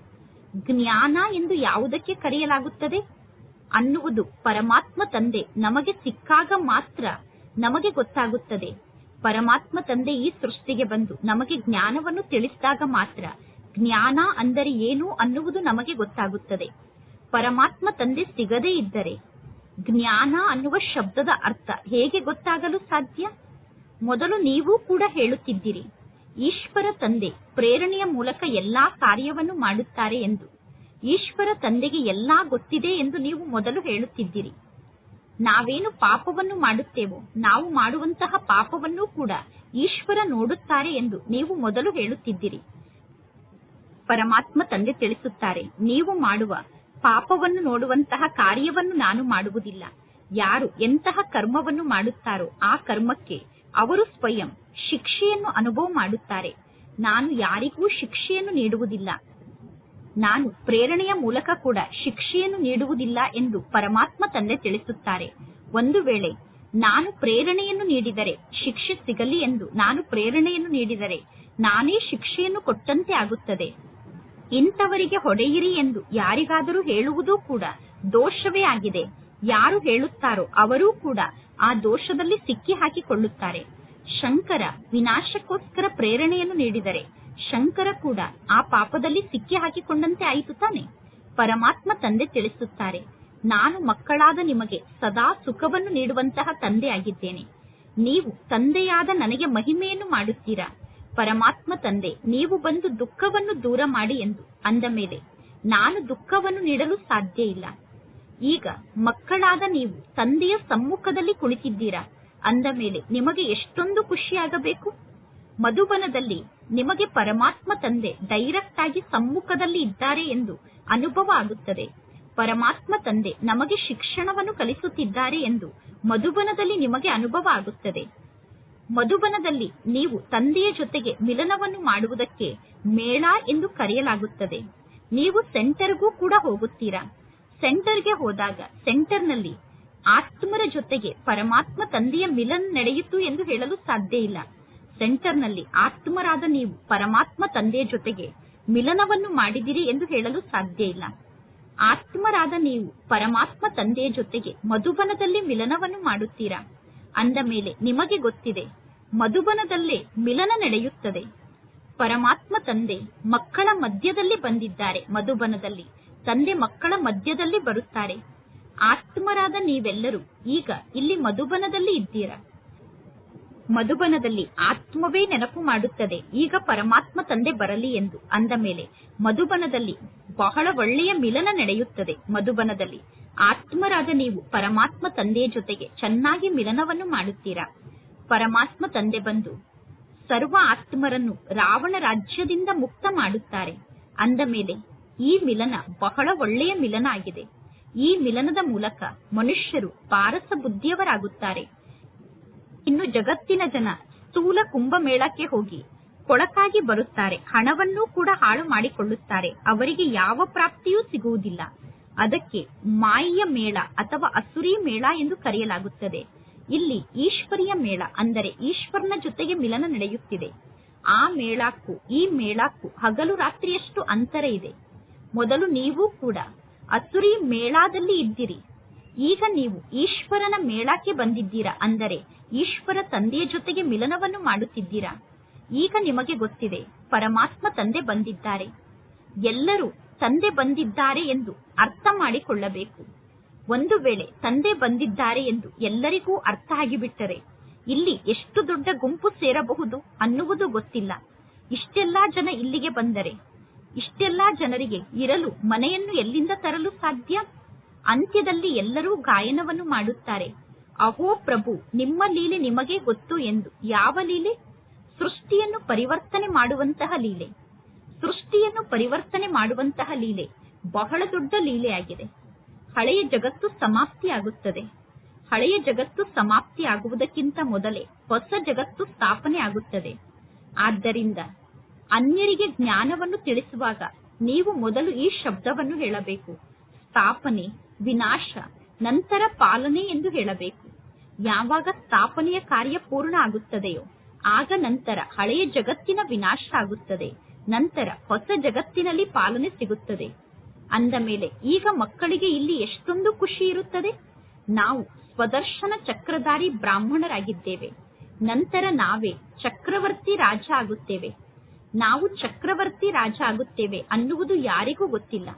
ಜ್ಞಾನ ಎಂದು ಯಾವುದಕ್ಕೆ ಕರೆಯಲಾಗುತ್ತದೆ? ಅನ್ನುವುದು ಪರಮಾತ್ಮ ತಂದೆ ನಮಗೆ ಸಿಕ್ಕಾಗ ಮಾತ್ರ ನಮಗೆ ಗೊತ್ತಾಗುತ್ತದೆ. ಪರಮಾತ್ಮ ತಂದೆ ಈ ಸೃಷ್ಟಿಗೆ ಬಂದು ನಮಗೆ ಜ್ಞಾನವನ್ನು ತಿಳಿಸಿದಾಗ ಮಾತ್ರ ಜ್ಞಾನ ಅಂದರೆ ಏನು ಅನ್ನುವುದು ನಮಗೆ ಗೊತ್ತಾಗುತ್ತದೆ. ಪರಮಾತ್ಮ ತಂದೆ ಸಿಗದೇ ಇದ್ದರೆ ಜ್ಞಾನ ಅನ್ನುವ ಶಬ್ದದ ಅರ್ಥ ಹೇಗೆ ಗೊತ್ತಾಗಲು ಸಾಧ್ಯ? ಮೊದಲು ನೀವು ಕೂಡ ಹೇಳುತ್ತಿದ್ದೀರಿ, ಈಶ್ವರ ತಂದೆ ಪ್ರೇರಣೆಯ ಮೂಲಕ ಎಲ್ಲಾ ಕಾರ್ಯವನ್ನು ಮಾಡುತ್ತಾರೆ ಎಂದು. ಈಶ್ವರ ತಂದೆಗೆ ಎಲ್ಲಾ ಗೊತ್ತಿದೆ ಎಂದು ನೀವು ಮೊದಲು ಹೇಳುತ್ತಿದ್ದೀರಿ. ನಾವೇನು ಪಾಪವನ್ನು ಮಾಡುತ್ತೇವೋ, ನಾವು ಮಾಡುವಂತಹ ಪಾಪವನ್ನು ಕೂಡ ಈಶ್ವರ ನೋಡುತ್ತಾರೆ ಎಂದು ನೀವು ಮೊದಲು ಹೇಳುತ್ತಿದ್ದೀರಿ. ಪರಮಾತ್ಮ ತಂದೆ ತಿಳಿಸುತ್ತಾರೆ, ನೀವು ಮಾಡುವ ಪಾಪವನ್ನು ನೋಡುವಂತಹ ಕಾರ್ಯವನ್ನು ನಾನು ಮಾಡುವುದಿಲ್ಲ. ಯಾರು ಎಂತಹ ಕರ್ಮವನ್ನು ಮಾಡುತ್ತಾರೋ ಆ ಕರ್ಮಕ್ಕೆ ಅವರು ಸ್ವಯಂ ಶಿಕ್ಷೆಯನ್ನು ಅನುಭವ ಮಾಡುತ್ತಾರೆ. ನಾನು ಯಾರಿಗೂ ಶಿಕ್ಷೆಯನ್ನು ನೀಡುವುದಿಲ್ಲ. ನಾನು ಪ್ರೇರಣೆಯ ಮೂಲಕ ಕೂಡ ಶಿಕ್ಷೆಯನ್ನು ನೀಡುವುದಿಲ್ಲ ಎಂದು ಪರಮಾತ್ಮ ತಂದೆ ತಿಳಿಸುತ್ತಾರೆ. ಒಂದು ವೇಳೆ ನಾನು ಪ್ರೇರಣೆಯನ್ನು ನೀಡಿದರೆ ಶಿಕ್ಷೆ ಸಿಗಲಿ ಎಂದು ನಾನು ಪ್ರೇರಣೆಯನ್ನು ನೀಡಿದರೆ ನಾನೇ ಶಿಕ್ಷೆಯನ್ನು ಕೊಟ್ಟಂತೆ ಆಗುತ್ತದೆ. ಇಂಥವರಿಗೆ ಹೊಡೆಯಿರಿ ಎಂದು ಯಾರಿಗಾದರೂ ಹೇಳುವುದೂ ಕೂಡ ದೋಷವೇ ಆಗಿದೆ. ಯಾರು ಹೇಳುತ್ತಾರೋ ಅವರೂ ಕೂಡ ಆ ದೋಷದಲ್ಲಿ ಸಿಕ್ಕಿ ಹಾಕಿಕೊಳ್ಳುತ್ತಾರೆ ಶಂಕರ ವಿನಾಶಕ್ಕೋಸ್ಕರ ಪ್ರೇರಣೆಯನ್ನು ನೀಡಿದರೆ ಶಂಕರ ಕೂಡ ಆ ಪಾಪದಲ್ಲಿ ಸಿಕ್ಕಿ ಹಾಕಿಕೊಂಡಂತೆ ಆಯಿತು ತಾನೆ. ಪರಮಾತ್ಮ ತಂದೆ ತಿಳಿಸುತ್ತಾರೆ, ನಾನು ಮಕ್ಕಳಾದ ನಿಮಗೆ ಸದಾ ಸುಖವನ್ನು ನೀಡುವಂತಹ ತಂದೆಯಾಗಿದ್ದೇನೆ ನೀವು ತಂದೆಯಾದ ನನಗೆ ಮಹಿಮೆಯನ್ನು ಮಾಡುತ್ತೀರಾ? ಪರಮಾತ್ಮ ತಂದೆ, ನೀವು ಬಂದು ದುಃಖವನ್ನು ದೂರ ಮಾಡಿ ಎಂದು ಅಂದ ಮೇಲೆ, ನಾನು ದುಃಖವನ್ನು ನೀಡಲು ಸಾಧ್ಯ ಇಲ್ಲ. ಈಗ ಮಕ್ಕಳಾದ ನೀವು ತಂದೆಯ ಸಮ್ಮುಖದಲ್ಲಿ ಕುಳಿತಿದ್ದೀರಾ? ಅಂದ ಮೇಲೆ, ನಿಮಗೆ ಎಷ್ಟೊಂದು ಖುಷಿಯಾಗಬೇಕು? ಮಧುಬನದಲ್ಲಿ ನಿಮಗೆ ಪರಮಾತ್ಮ ತಂದೆ ಡೈರೆಕ್ಟ್ ಆಗಿ ಸಮ್ಮುಖದಲ್ಲಿ ಇದ್ದಾರೆ ಎಂದು ಅನುಭವ ಆಗುತ್ತದೆ. ಪರಮಾತ್ಮ ತಂದೆ ನಮಗೆ ಶಿಕ್ಷಣವನ್ನು ಕಲಿಸುತ್ತಿದ್ದಾರೆ ಎಂದು ಮಧುಬನದಲ್ಲಿ ನಿಮಗೆ ಅನುಭವ ಆಗುತ್ತದೆ. ಮಧುಬನದಲ್ಲಿ ನೀವು ತಂದೆಯ ಜೊತೆಗೆ ಮಿಲನವನ್ನು ಮಾಡುವುದಕ್ಕೆ ಮೇಳ ಎಂದು ಕರೆಯಲಾಗುತ್ತದೆ. ನೀವು ಸೆಂಟರ್ಗೂ ಕೂಡ ಹೋಗುತ್ತೀರಾ? ಸೆಂಟರ್ಗೆ ಹೋದಾಗ ಸೆಂಟರ್ನಲ್ಲಿ ಆತ್ಮರ ಜೊತೆಗೆ ಪರಮಾತ್ಮ ತಂದೆಯ ಮಿಲನ ನಡೆಯಿತು ಎಂದು ಹೇಳಲು ಸಾಧ್ಯ ಇಲ್ಲ ಸೆಂಟರ್ನಲ್ಲಿ ಆತ್ಮರಾದ ನೀವು ಪರಮಾತ್ಮ ತಂದೆಯ ಜೊತೆಗೆ ಮಿಲನವನ್ನು ಮಾಡಿದಿರಿ ಎಂದು ಹೇಳಲು ಸಾಧ್ಯ ಇಲ್ಲ. ಆತ್ಮರಾದ ನೀವು ಪರಮಾತ್ಮ ತಂದೆಯ ಜೊತೆಗೆ ಮಧುಬನದಲ್ಲಿ ಮಿಲನವನ್ನು ಮಾಡುತ್ತೀರಾ? ಅಂದ ಮೇಲೆ ನಿಮಗೆ ಗೊತ್ತಿದೆ, ಮಧುಬನದಲ್ಲೇ ಮಿಲನ ನಡೆಯುತ್ತದೆ. ಪರಮಾತ್ಮ ತಂದೆ ಮಕ್ಕಳ ಮಧ್ಯದಲ್ಲಿ ಬಂದಿದ್ದಾರೆ, ಮಧುಬನದಲ್ಲಿ ತಂದೆ ಮಕ್ಕಳ ಮಧ್ಯದಲ್ಲಿ ಬರುತ್ತಾರೆ. ಆತ್ಮರಾದ ನೀವೆಲ್ಲರೂ ಈಗ ಇಲ್ಲಿ ಮಧುಬನದಲ್ಲಿ ಇದ್ದೀರಾ? ಮಧುಬನದಲ್ಲಿ ಆತ್ಮವೇ ನೆನಪು ಮಾಡುತ್ತದೆ. ಈಗ ಪರಮಾತ್ಮ ತಂದೆ ಬರಲಿ ಎಂದು ಅಂದ ಮೇಲೆ ಮಧುಬನದಲ್ಲಿ ಬಹಳ ಒಳ್ಳೆಯ ಮಿಲನ ನಡೆಯುತ್ತದೆ. ಮಧುಬನದಲ್ಲಿ ಆತ್ಮರಾದ ನೀವು ಪರಮಾತ್ಮ ತಂದೆಯ ಜೊತೆಗೆ ಚೆನ್ನಾಗಿ ಮಿಲನವನ್ನು ಮಾಡುತ್ತೀರಾ? ಪರಮಾತ್ಮ ತಂದೆ ಬಂದು ಸರ್ವ ಆತ್ಮರನ್ನು ರಾವಣ ರಾಜ್ಯದಿಂದ ಮುಕ್ತ ಮಾಡುತ್ತಾರೆ. ಅಂದ ಮೇಲೆ ಈ ಮಿಲನ ಬಹಳ ಒಳ್ಳೆಯ ಮಿಲನ ಆಗಿದೆ. ಈ ಮಿಲನದ ಮೂಲಕ ಮನುಷ್ಯರು ಪಾರಸ ಬುದ್ಧಿಯವರಾಗುತ್ತಾರೆ. ಇನ್ನು ಜಗತ್ತಿನ ಜನ ಸ್ಥೂಲ ಕುಂಭಮೇಳಕ್ಕೆ ಹೋಗಿ ಕೊಳಕಾಗಿ ಬರುತ್ತಾರೆ. ಹಣವನ್ನೂ ಕೂಡ ಹಾಳು ಮಾಡಿಕೊಳ್ಳುತ್ತಾರೆ. ಅವರಿಗೆ ಯಾವ ಪ್ರಾಪ್ತಿಯೂ ಸಿಗುವುದಿಲ್ಲ. ಅದಕ್ಕೆ ಮಾಯಿಯ ಮೇಳ ಅಥವಾ ಅಸುರಿ ಮೇಳ ಎಂದು ಕರೆಯಲಾಗುತ್ತದೆ. ಇಲ್ಲಿ ಈಶ್ವರಿಯ ಮೇಳ ಅಂದರೆ ಈಶ್ವರನ ಜೊತೆಗೆ ಮಿಲನ ನಡೆಯುತ್ತಿದೆ. ಆ ಮೇಳಕ್ಕೂ ಈ ಮೇಳಕ್ಕೂ ಹಗಲು ರಾತ್ರಿಯಷ್ಟು ಅಂತರ ಇದೆ. ಮೊದಲು ನೀವು ಕೂಡ ಅಸುರಿ ಮೇಳದಲ್ಲಿ ಇದ್ದಿರಿ. ಈಗ ನೀವು ಈಶ್ವರನ ಮೇಳಕ್ಕೆ ಬಂದಿದ್ದೀರಾ ಅಂದರೆ ಈಶ್ವರ ತಂದೆಯ ಜೊತೆಗೆ ಮಿಲನವನ್ನು ಮಾಡುತ್ತಿದ್ದೀರಾ? ಈಗ ನಿಮಗೆ ಗೊತ್ತಿದೆ, ಪರಮಾತ್ಮ ತಂದೆ ಬಂದಿದ್ದಾರೆ. ಎಲ್ಲರೂ ತಂದೆ ಬಂದಿದ್ದಾರೆ ಎಂದು ಅರ್ಥ ಮಾಡಿಕೊಳ್ಳಬೇಕು. ಒಂದು ವೇಳೆ ತಂದೆ ಬಂದಿದ್ದಾರೆ ಎಂದು ಎಲ್ಲರಿಗೂ ಅರ್ಥ ಆಗಿಬಿಟ್ಟರೆ, ಇಲ್ಲಿ ಎಷ್ಟು ದೊಡ್ಡ ಗುಂಪು ಸೇರಬಹುದು ಅನ್ನುವುದು ಗೊತ್ತಿಲ್ಲ. ಇಷ್ಟೆಲ್ಲಾ ಜನ ಇಲ್ಲಿಗೆ ಬಂದರೆ, ಇಷ್ಟೆಲ್ಲಾ ಜನರಿಗೆ ಇರಲು ಮನೆಯನ್ನು ಎಲ್ಲಿಂದ ತರಲು ಸಾಧ್ಯ? ಅಂತ್ಯದಲ್ಲಿ ಎಲ್ಲರೂ ಗಾಯನವನ್ನು ಮಾಡುತ್ತಾರೆ. ಅಹೋ ಪ್ರಭು, ನಿಮ್ಮ ಲೀಲೆ ನಿಮಗೆ ಗೊತ್ತು ಎಂದು. ಯಾವ ಲೀಲೆ? ಸೃಷ್ಟಿಯನ್ನು ಪರಿವರ್ತನೆ ಮಾಡುವಂತಹ ಲೀಲೆ. ಸೃಷ್ಟಿಯನ್ನು ಪರಿವರ್ತನೆ ಮಾಡುವಂತಹ ಲೀಲೆ. ಬಹಳ ದೊಡ್ಡ ಲೀಲೆಯಾಗಿದೆ. ಹಳೆಯ ಜಗತ್ತು ಸಮಾಪ್ತಿಯಾಗುತ್ತದೆ. ಹಳೆಯ ಜಗತ್ತು ಸಮಾಪ್ತಿಯಾಗುವುದಕ್ಕಿಂತ ಮೊದಲೇ ಹೊಸ ಜಗತ್ತು ಸ್ಥಾಪನೆ ಆಗುತ್ತದೆ. ಆದ್ದರಿಂದ ಅನ್ಯರಿಗೆ ಜ್ಞಾನವನ್ನು ತಿಳಿಸುವಾಗ ನೀವು ಮೊದಲು ಈ ಶಬ್ದವನ್ನು ಹೇಳಬೇಕು. ಸ್ಥಾಪನೆ, ವಿನಾಶ, ನಂತರ ಪಾಲನೆ ಎಂದು ಹೇಳಬೇಕು. ಯಾವಾಗ ಸ್ಥಾಪನೆಯ ಕಾರ್ಯ ಪೂರ್ಣ ಆಗುತ್ತದೆಯೋ ಆಗ ನಂತರ ಹಳೆಯ ಜಗತ್ತಿನ ವಿನಾಶ ಆಗುತ್ತದೆ ನಂತರ ಹೊಸ ಜಗತ್ತಿನಲ್ಲಿ ಪಾಲನೆ ಸಿಗುತ್ತದೆ. ಅಂದ ಮೇಲೆ ಈಗ ಮಕ್ಕಳಿಗೆ ಇಲ್ಲಿ ಎಷ್ಟೊಂದು ಖುಷಿ ಇರುತ್ತದೆ? ನಾವು ಸ್ವದರ್ಶನ ಚಕ್ರಧಾರಿ ಬ್ರಾಹ್ಮಣರಾಗಿದ್ದೇವೆ. ನಂತರ ನಾವೇ ಚಕ್ರವರ್ತಿ ರಾಜ ಆಗುತ್ತೇವೆ. ನಾವು ಚಕ್ರವರ್ತಿ ರಾಜ ಆಗುತ್ತೇವೆ ಅನ್ನುವುದು ಯಾರಿಗೂ ಗೊತ್ತಿಲ್ಲ.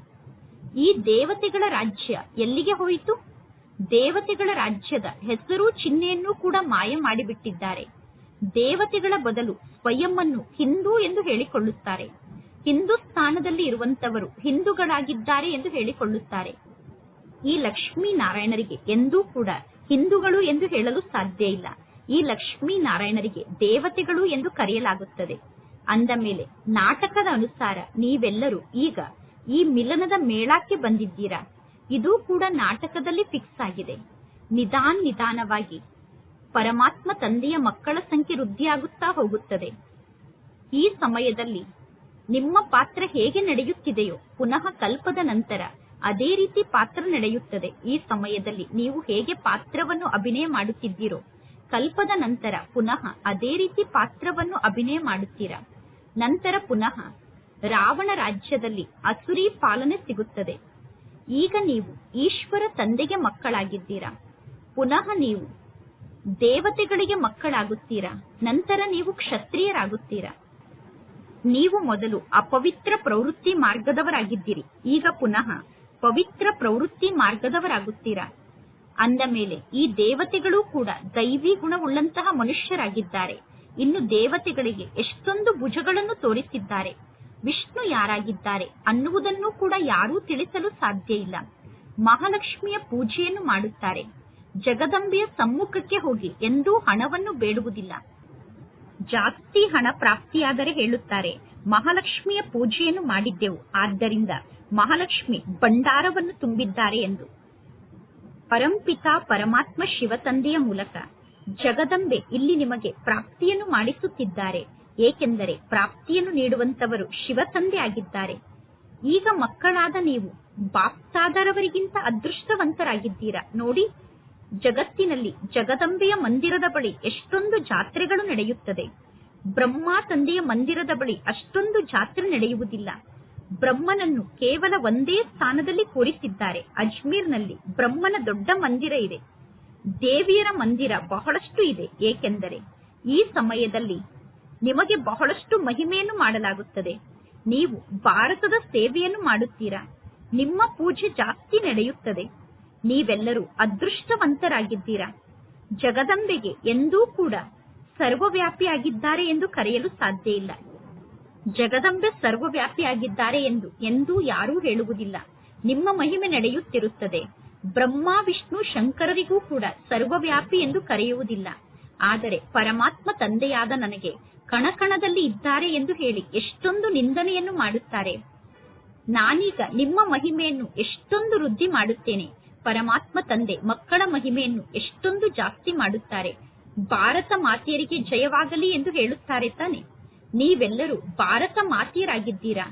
ಈ ದೇವತೆಗಳ ರಾಜ್ಯ ಎಲ್ಲಿಗೆ ಹೋಯಿತು? ದೇವತೆಗಳ ರಾಜ್ಯದ ಹೆಸರು ಚಿಹ್ನೆಯನ್ನು ಕೂಡ ಮಾಯ ಮಾಡಿಬಿಟ್ಟಿದ್ದಾರೆ. ದೇವತೆಗಳ ಬದಲು ಸ್ವಯಂವನ್ನು ಹಿಂದೂ ಎಂದು ಹೇಳಿಕೊಳ್ಳುತ್ತಾರೆ. ಹಿಂದೂಸ್ಥಾನದಲ್ಲಿ ಇರುವಂತವರು ಹಿಂದೂಗಳಾಗಿದ್ದಾರೆ ಎಂದು ಹೇಳಿಕೊಳ್ಳುತ್ತಾರೆ. ಈ ಲಕ್ಷ್ಮೀ ನಾರಾಯಣರಿಗೆ ಎಂದೂ ಕೂಡ ಹಿಂದೂಗಳು ಎಂದು ಹೇಳಲು ಸಾಧ್ಯ ಇಲ್ಲ. ಈ ಲಕ್ಷ್ಮೀ ನಾರಾಯಣರಿಗೆ ದೇವತೆಗಳು ಎಂದು ಕರೆಯಲಾಗುತ್ತದೆ. ಅಂದ ಮೇಲೆ ನಾಟಕದ ಅನುಸಾರ ನೀವೆಲ್ಲರೂ ಈಗ ಈ ಮಿಲನದ ಮೇಳಕ್ಕೆ ಬಂದಿದ್ದೀರಾ? ಇದು ಕೂಡ ನಾಟಕದಲ್ಲಿ ಫಿಕ್ಸ್ ಆಗಿದೆ. ನಿಧಾನ್ ನಿಧಾನವಾಗಿ ಪರಮಾತ್ಮ ತಂದೆಯ ಮಕ್ಕಳ ಸಂಖ್ಯೆ ವೃದ್ಧಿಯಾಗುತ್ತಾ ಹೋಗುತ್ತದೆ. ಈ ಸಮಯದಲ್ಲಿ ನಿಮ್ಮ ಪಾತ್ರ ಹೇಗೆ ನಡೆಯುತ್ತಿದೆಯೋ ಪುನಃ ಕಲ್ಪದ ನಂತರ ಅದೇ ರೀತಿ ಪಾತ್ರ ನಡೆಯುತ್ತದೆ. ಈ ಸಮಯದಲ್ಲಿ ನೀವು ಹೇಗೆ ಪಾತ್ರವನ್ನು ಅಭಿನಯ ಮಾಡುತ್ತಿದ್ದೀರೋ ಕಲ್ಪದ ನಂತರ ಪುನಃ ಅದೇ ರೀತಿ ಪಾತ್ರವನ್ನು ಅಭಿನಯ ಮಾಡುತ್ತೀರಾ? ನಂತರ ಪುನಃ ರಾವಣ ರಾಜ್ಯದಲ್ಲಿ ಅಸುರಿ ಪಾಲನೆ ಸಿಗುತ್ತದೆ. ಈಗ ನೀವು ಈಶ್ವರ ತಂದೆಗೆ ಮಕ್ಕಳಾಗಿದ್ದೀರಾ? ಪುನಃ ನೀವು ದೇವತೆಗಳಿಗೆ ಮಕ್ಕಳಾಗುತ್ತೀರಾ? ನಂತರ ನೀವು ಕ್ಷತ್ರಿಯರಾಗುತ್ತೀರಾ? ನೀವು ಮೊದಲು ಅಪವಿತ್ರ ಪ್ರವೃತ್ತಿ ಮಾರ್ಗದವರಾಗಿದ್ದೀರಿ. ಈಗ ಪುನಃ ಪವಿತ್ರ ಪ್ರವೃತ್ತಿ ಮಾರ್ಗದವರಾಗುತ್ತೀರಾ? ಅಂದ ಮೇಲೆ ಈ ದೇವತೆಗಳು ಕೂಡ ದೈವಿ ಗುಣವುಳ್ಳಂತಹ ಮನುಷ್ಯರಾಗಿದ್ದಾರೆ. ಇನ್ನು ದೇವತೆಗಳಿಗೆ ಎಷ್ಟೊಂದು ಭುಜಗಳನ್ನು ತೋರಿಸಿದ್ದಾರೆ. ವಿಷ್ಣು ಯಾರಾಗಿದ್ದಾರೆ ಅನ್ನುವುದನ್ನು ಕೂಡ ಯಾರೂ ತಿಳಿಸಲು ಸಾಧ್ಯ ಇಲ್ಲ. ಮಹಾಲಕ್ಷ್ಮಿಯ ಪೂಜೆಯನ್ನು ಮಾಡುತ್ತಾರೆ. ಜಗದಂಬೆಯ ಸಮ್ಮುಖಕ್ಕೆ ಹೋಗಿ ಎಂದೂ ಹಣವನ್ನು ಬೇಡುವುದಿಲ್ಲ. ಜಾಸ್ತಿ ಹಣ ಪ್ರಾಪ್ತಿಯಾದರೆ ಹೇಳುತ್ತಾರೆ, ಮಹಾಲಕ್ಷ್ಮಿಯ ಪೂಜೆಯನ್ನು ಮಾಡಿದ್ದೆವು, ಆದ್ದರಿಂದ ಮಹಾಲಕ್ಷ್ಮಿ ಭಂಡಾರವನ್ನು ತುಂಬಿದ್ದಾರೆ ಎಂದು. ಪರಂಪಿತ ಪರಮಾತ್ಮ ಶಿವತಂದೆಯ ಮೂಲಕ ಜಗದಂಬೆ ಇಲ್ಲಿ ನಿಮಗೆ ಪ್ರಾಪ್ತಿಯನ್ನು ಮಾಡಿಸುತ್ತಿದ್ದಾರೆ. ಏಕೆಂದರೆ ಪ್ರಾಪ್ತಿಯನ್ನು ನೀಡುವಂತವರು ಶಿವತಂದೆ ಆಗಿದ್ದಾರೆ. ಈಗ ಮಕ್ಕಳಾದ ನೀವು ಬಾಪ್ತಾದರವರಿಗಿಂತ ಅದೃಷ್ಟವಂತರಾಗಿದ್ದೀರಾ? ನೋಡಿ, ಜಗತ್ತಿನಲ್ಲಿ ಜಗದಂಬೆಯ ಮಂದಿರದ ಬಳಿ ಎಷ್ಟೊಂದು ಜಾತ್ರೆಗಳು ನಡೆಯುತ್ತದೆ. ಬ್ರಹ್ಮ ತಂದೆಯ ಮಂದಿರದ ಬಳಿ ಅಷ್ಟೊಂದು ಜಾತ್ರೆ ನಡೆಯುವುದಿಲ್ಲ. ಬ್ರಹ್ಮನನ್ನು ಕೇವಲ ಒಂದೇ ಸ್ಥಾನದಲ್ಲಿ ಕೂರಿಸಿದ್ದಾರೆ. ಅಜ್ಮೀರ್ನಲ್ಲಿ ಬ್ರಹ್ಮನ ದೊಡ್ಡ ಮಂದಿರ ಇದೆ. ದೇವಿಯರ ಮಂದಿರ ಬಹಳಷ್ಟು ಇದೆ. ಏಕೆಂದರೆ ಈ ಸಮಯದಲ್ಲಿ ನಿಮಗೆ ಬಹಳಷ್ಟು ಮಹಿಮೆಯನ್ನು ಮಾಡಲಾಗುತ್ತದೆ. ನೀವು ಭಾರತದ ಸೇವೆಯನ್ನು ಮಾಡುತ್ತೀರಾ? ನಿಮ್ಮ ಪೂಜೆ ಜಾಸ್ತಿ ನಡೆಯುತ್ತದೆ. ನೀವೆಲ್ಲರೂ ಅದೃಷ್ಟವಂತರಾಗಿದ್ದೀರಾ? ಜಗದಂಬೆಗೆ ಎಂದೂ ಕೂಡ ಸರ್ವವ್ಯಾಪಿಯಾಗಿದ್ದಾರೆ ಎಂದು ಕರೆಯಲು ಸಾಧ್ಯ ಇಲ್ಲ. ಜಗದಂಬೆ ಸರ್ವವ್ಯಾಪಿಯಾಗಿದ್ದಾರೆ ಎಂದು ಎಂದೂ ಯಾರೂ ಹೇಳುವುದಿಲ್ಲ. ನಿಮ್ಮ ಮಹಿಮೆ ನಡೆಯುತ್ತಿರುತ್ತದೆ. ಬ್ರಹ್ಮ, ವಿಷ್ಣು, ಶಂಕರರಿಗೂ ಕೂಡ ಸರ್ವವ್ಯಾಪಿ ಎಂದು ಕರೆಯುವುದಿಲ್ಲ. ಆದರೆ ಪರಮಾತ್ಮ ತಂದೆಯಾದ ನನಗೆ ಕಣಕಣದಲ್ಲಿ ಇದ್ದಾರೆ ಎಂದು ಹೇಳಿ ಎಷ್ಟೊಂದು ನಿಂದನೆಯನ್ನು ಮಾಡುತ್ತಾರೆ. ನಾನೀಗ ನಿಮ್ಮ ಮಹಿಮೆಯನ್ನು ಎಷ್ಟೊಂದು ವೃದ್ಧಿ ಮಾಡುತ್ತೇನೆ. ಪರಮಾತ್ಮ ತಂದೆ, ಮಕ್ಕಳ ಮಹಿಮೆಯನ್ನು ಎಷ್ಟೊಂದು ಜಾಸ್ತಿ ಮಾಡುತ್ತಾರೆ. ಭಾರತ ಮಾತೆಯರಿಗೆ ಜಯವಾಗಲಿ ಎಂದು ಹೇಳುತ್ತಾರೆ ತಾನೆ. ನೀವೆಲ್ಲರೂ ಭಾರತ ಮಾತೆಯರಾಗಿದ್ದೀರಾ?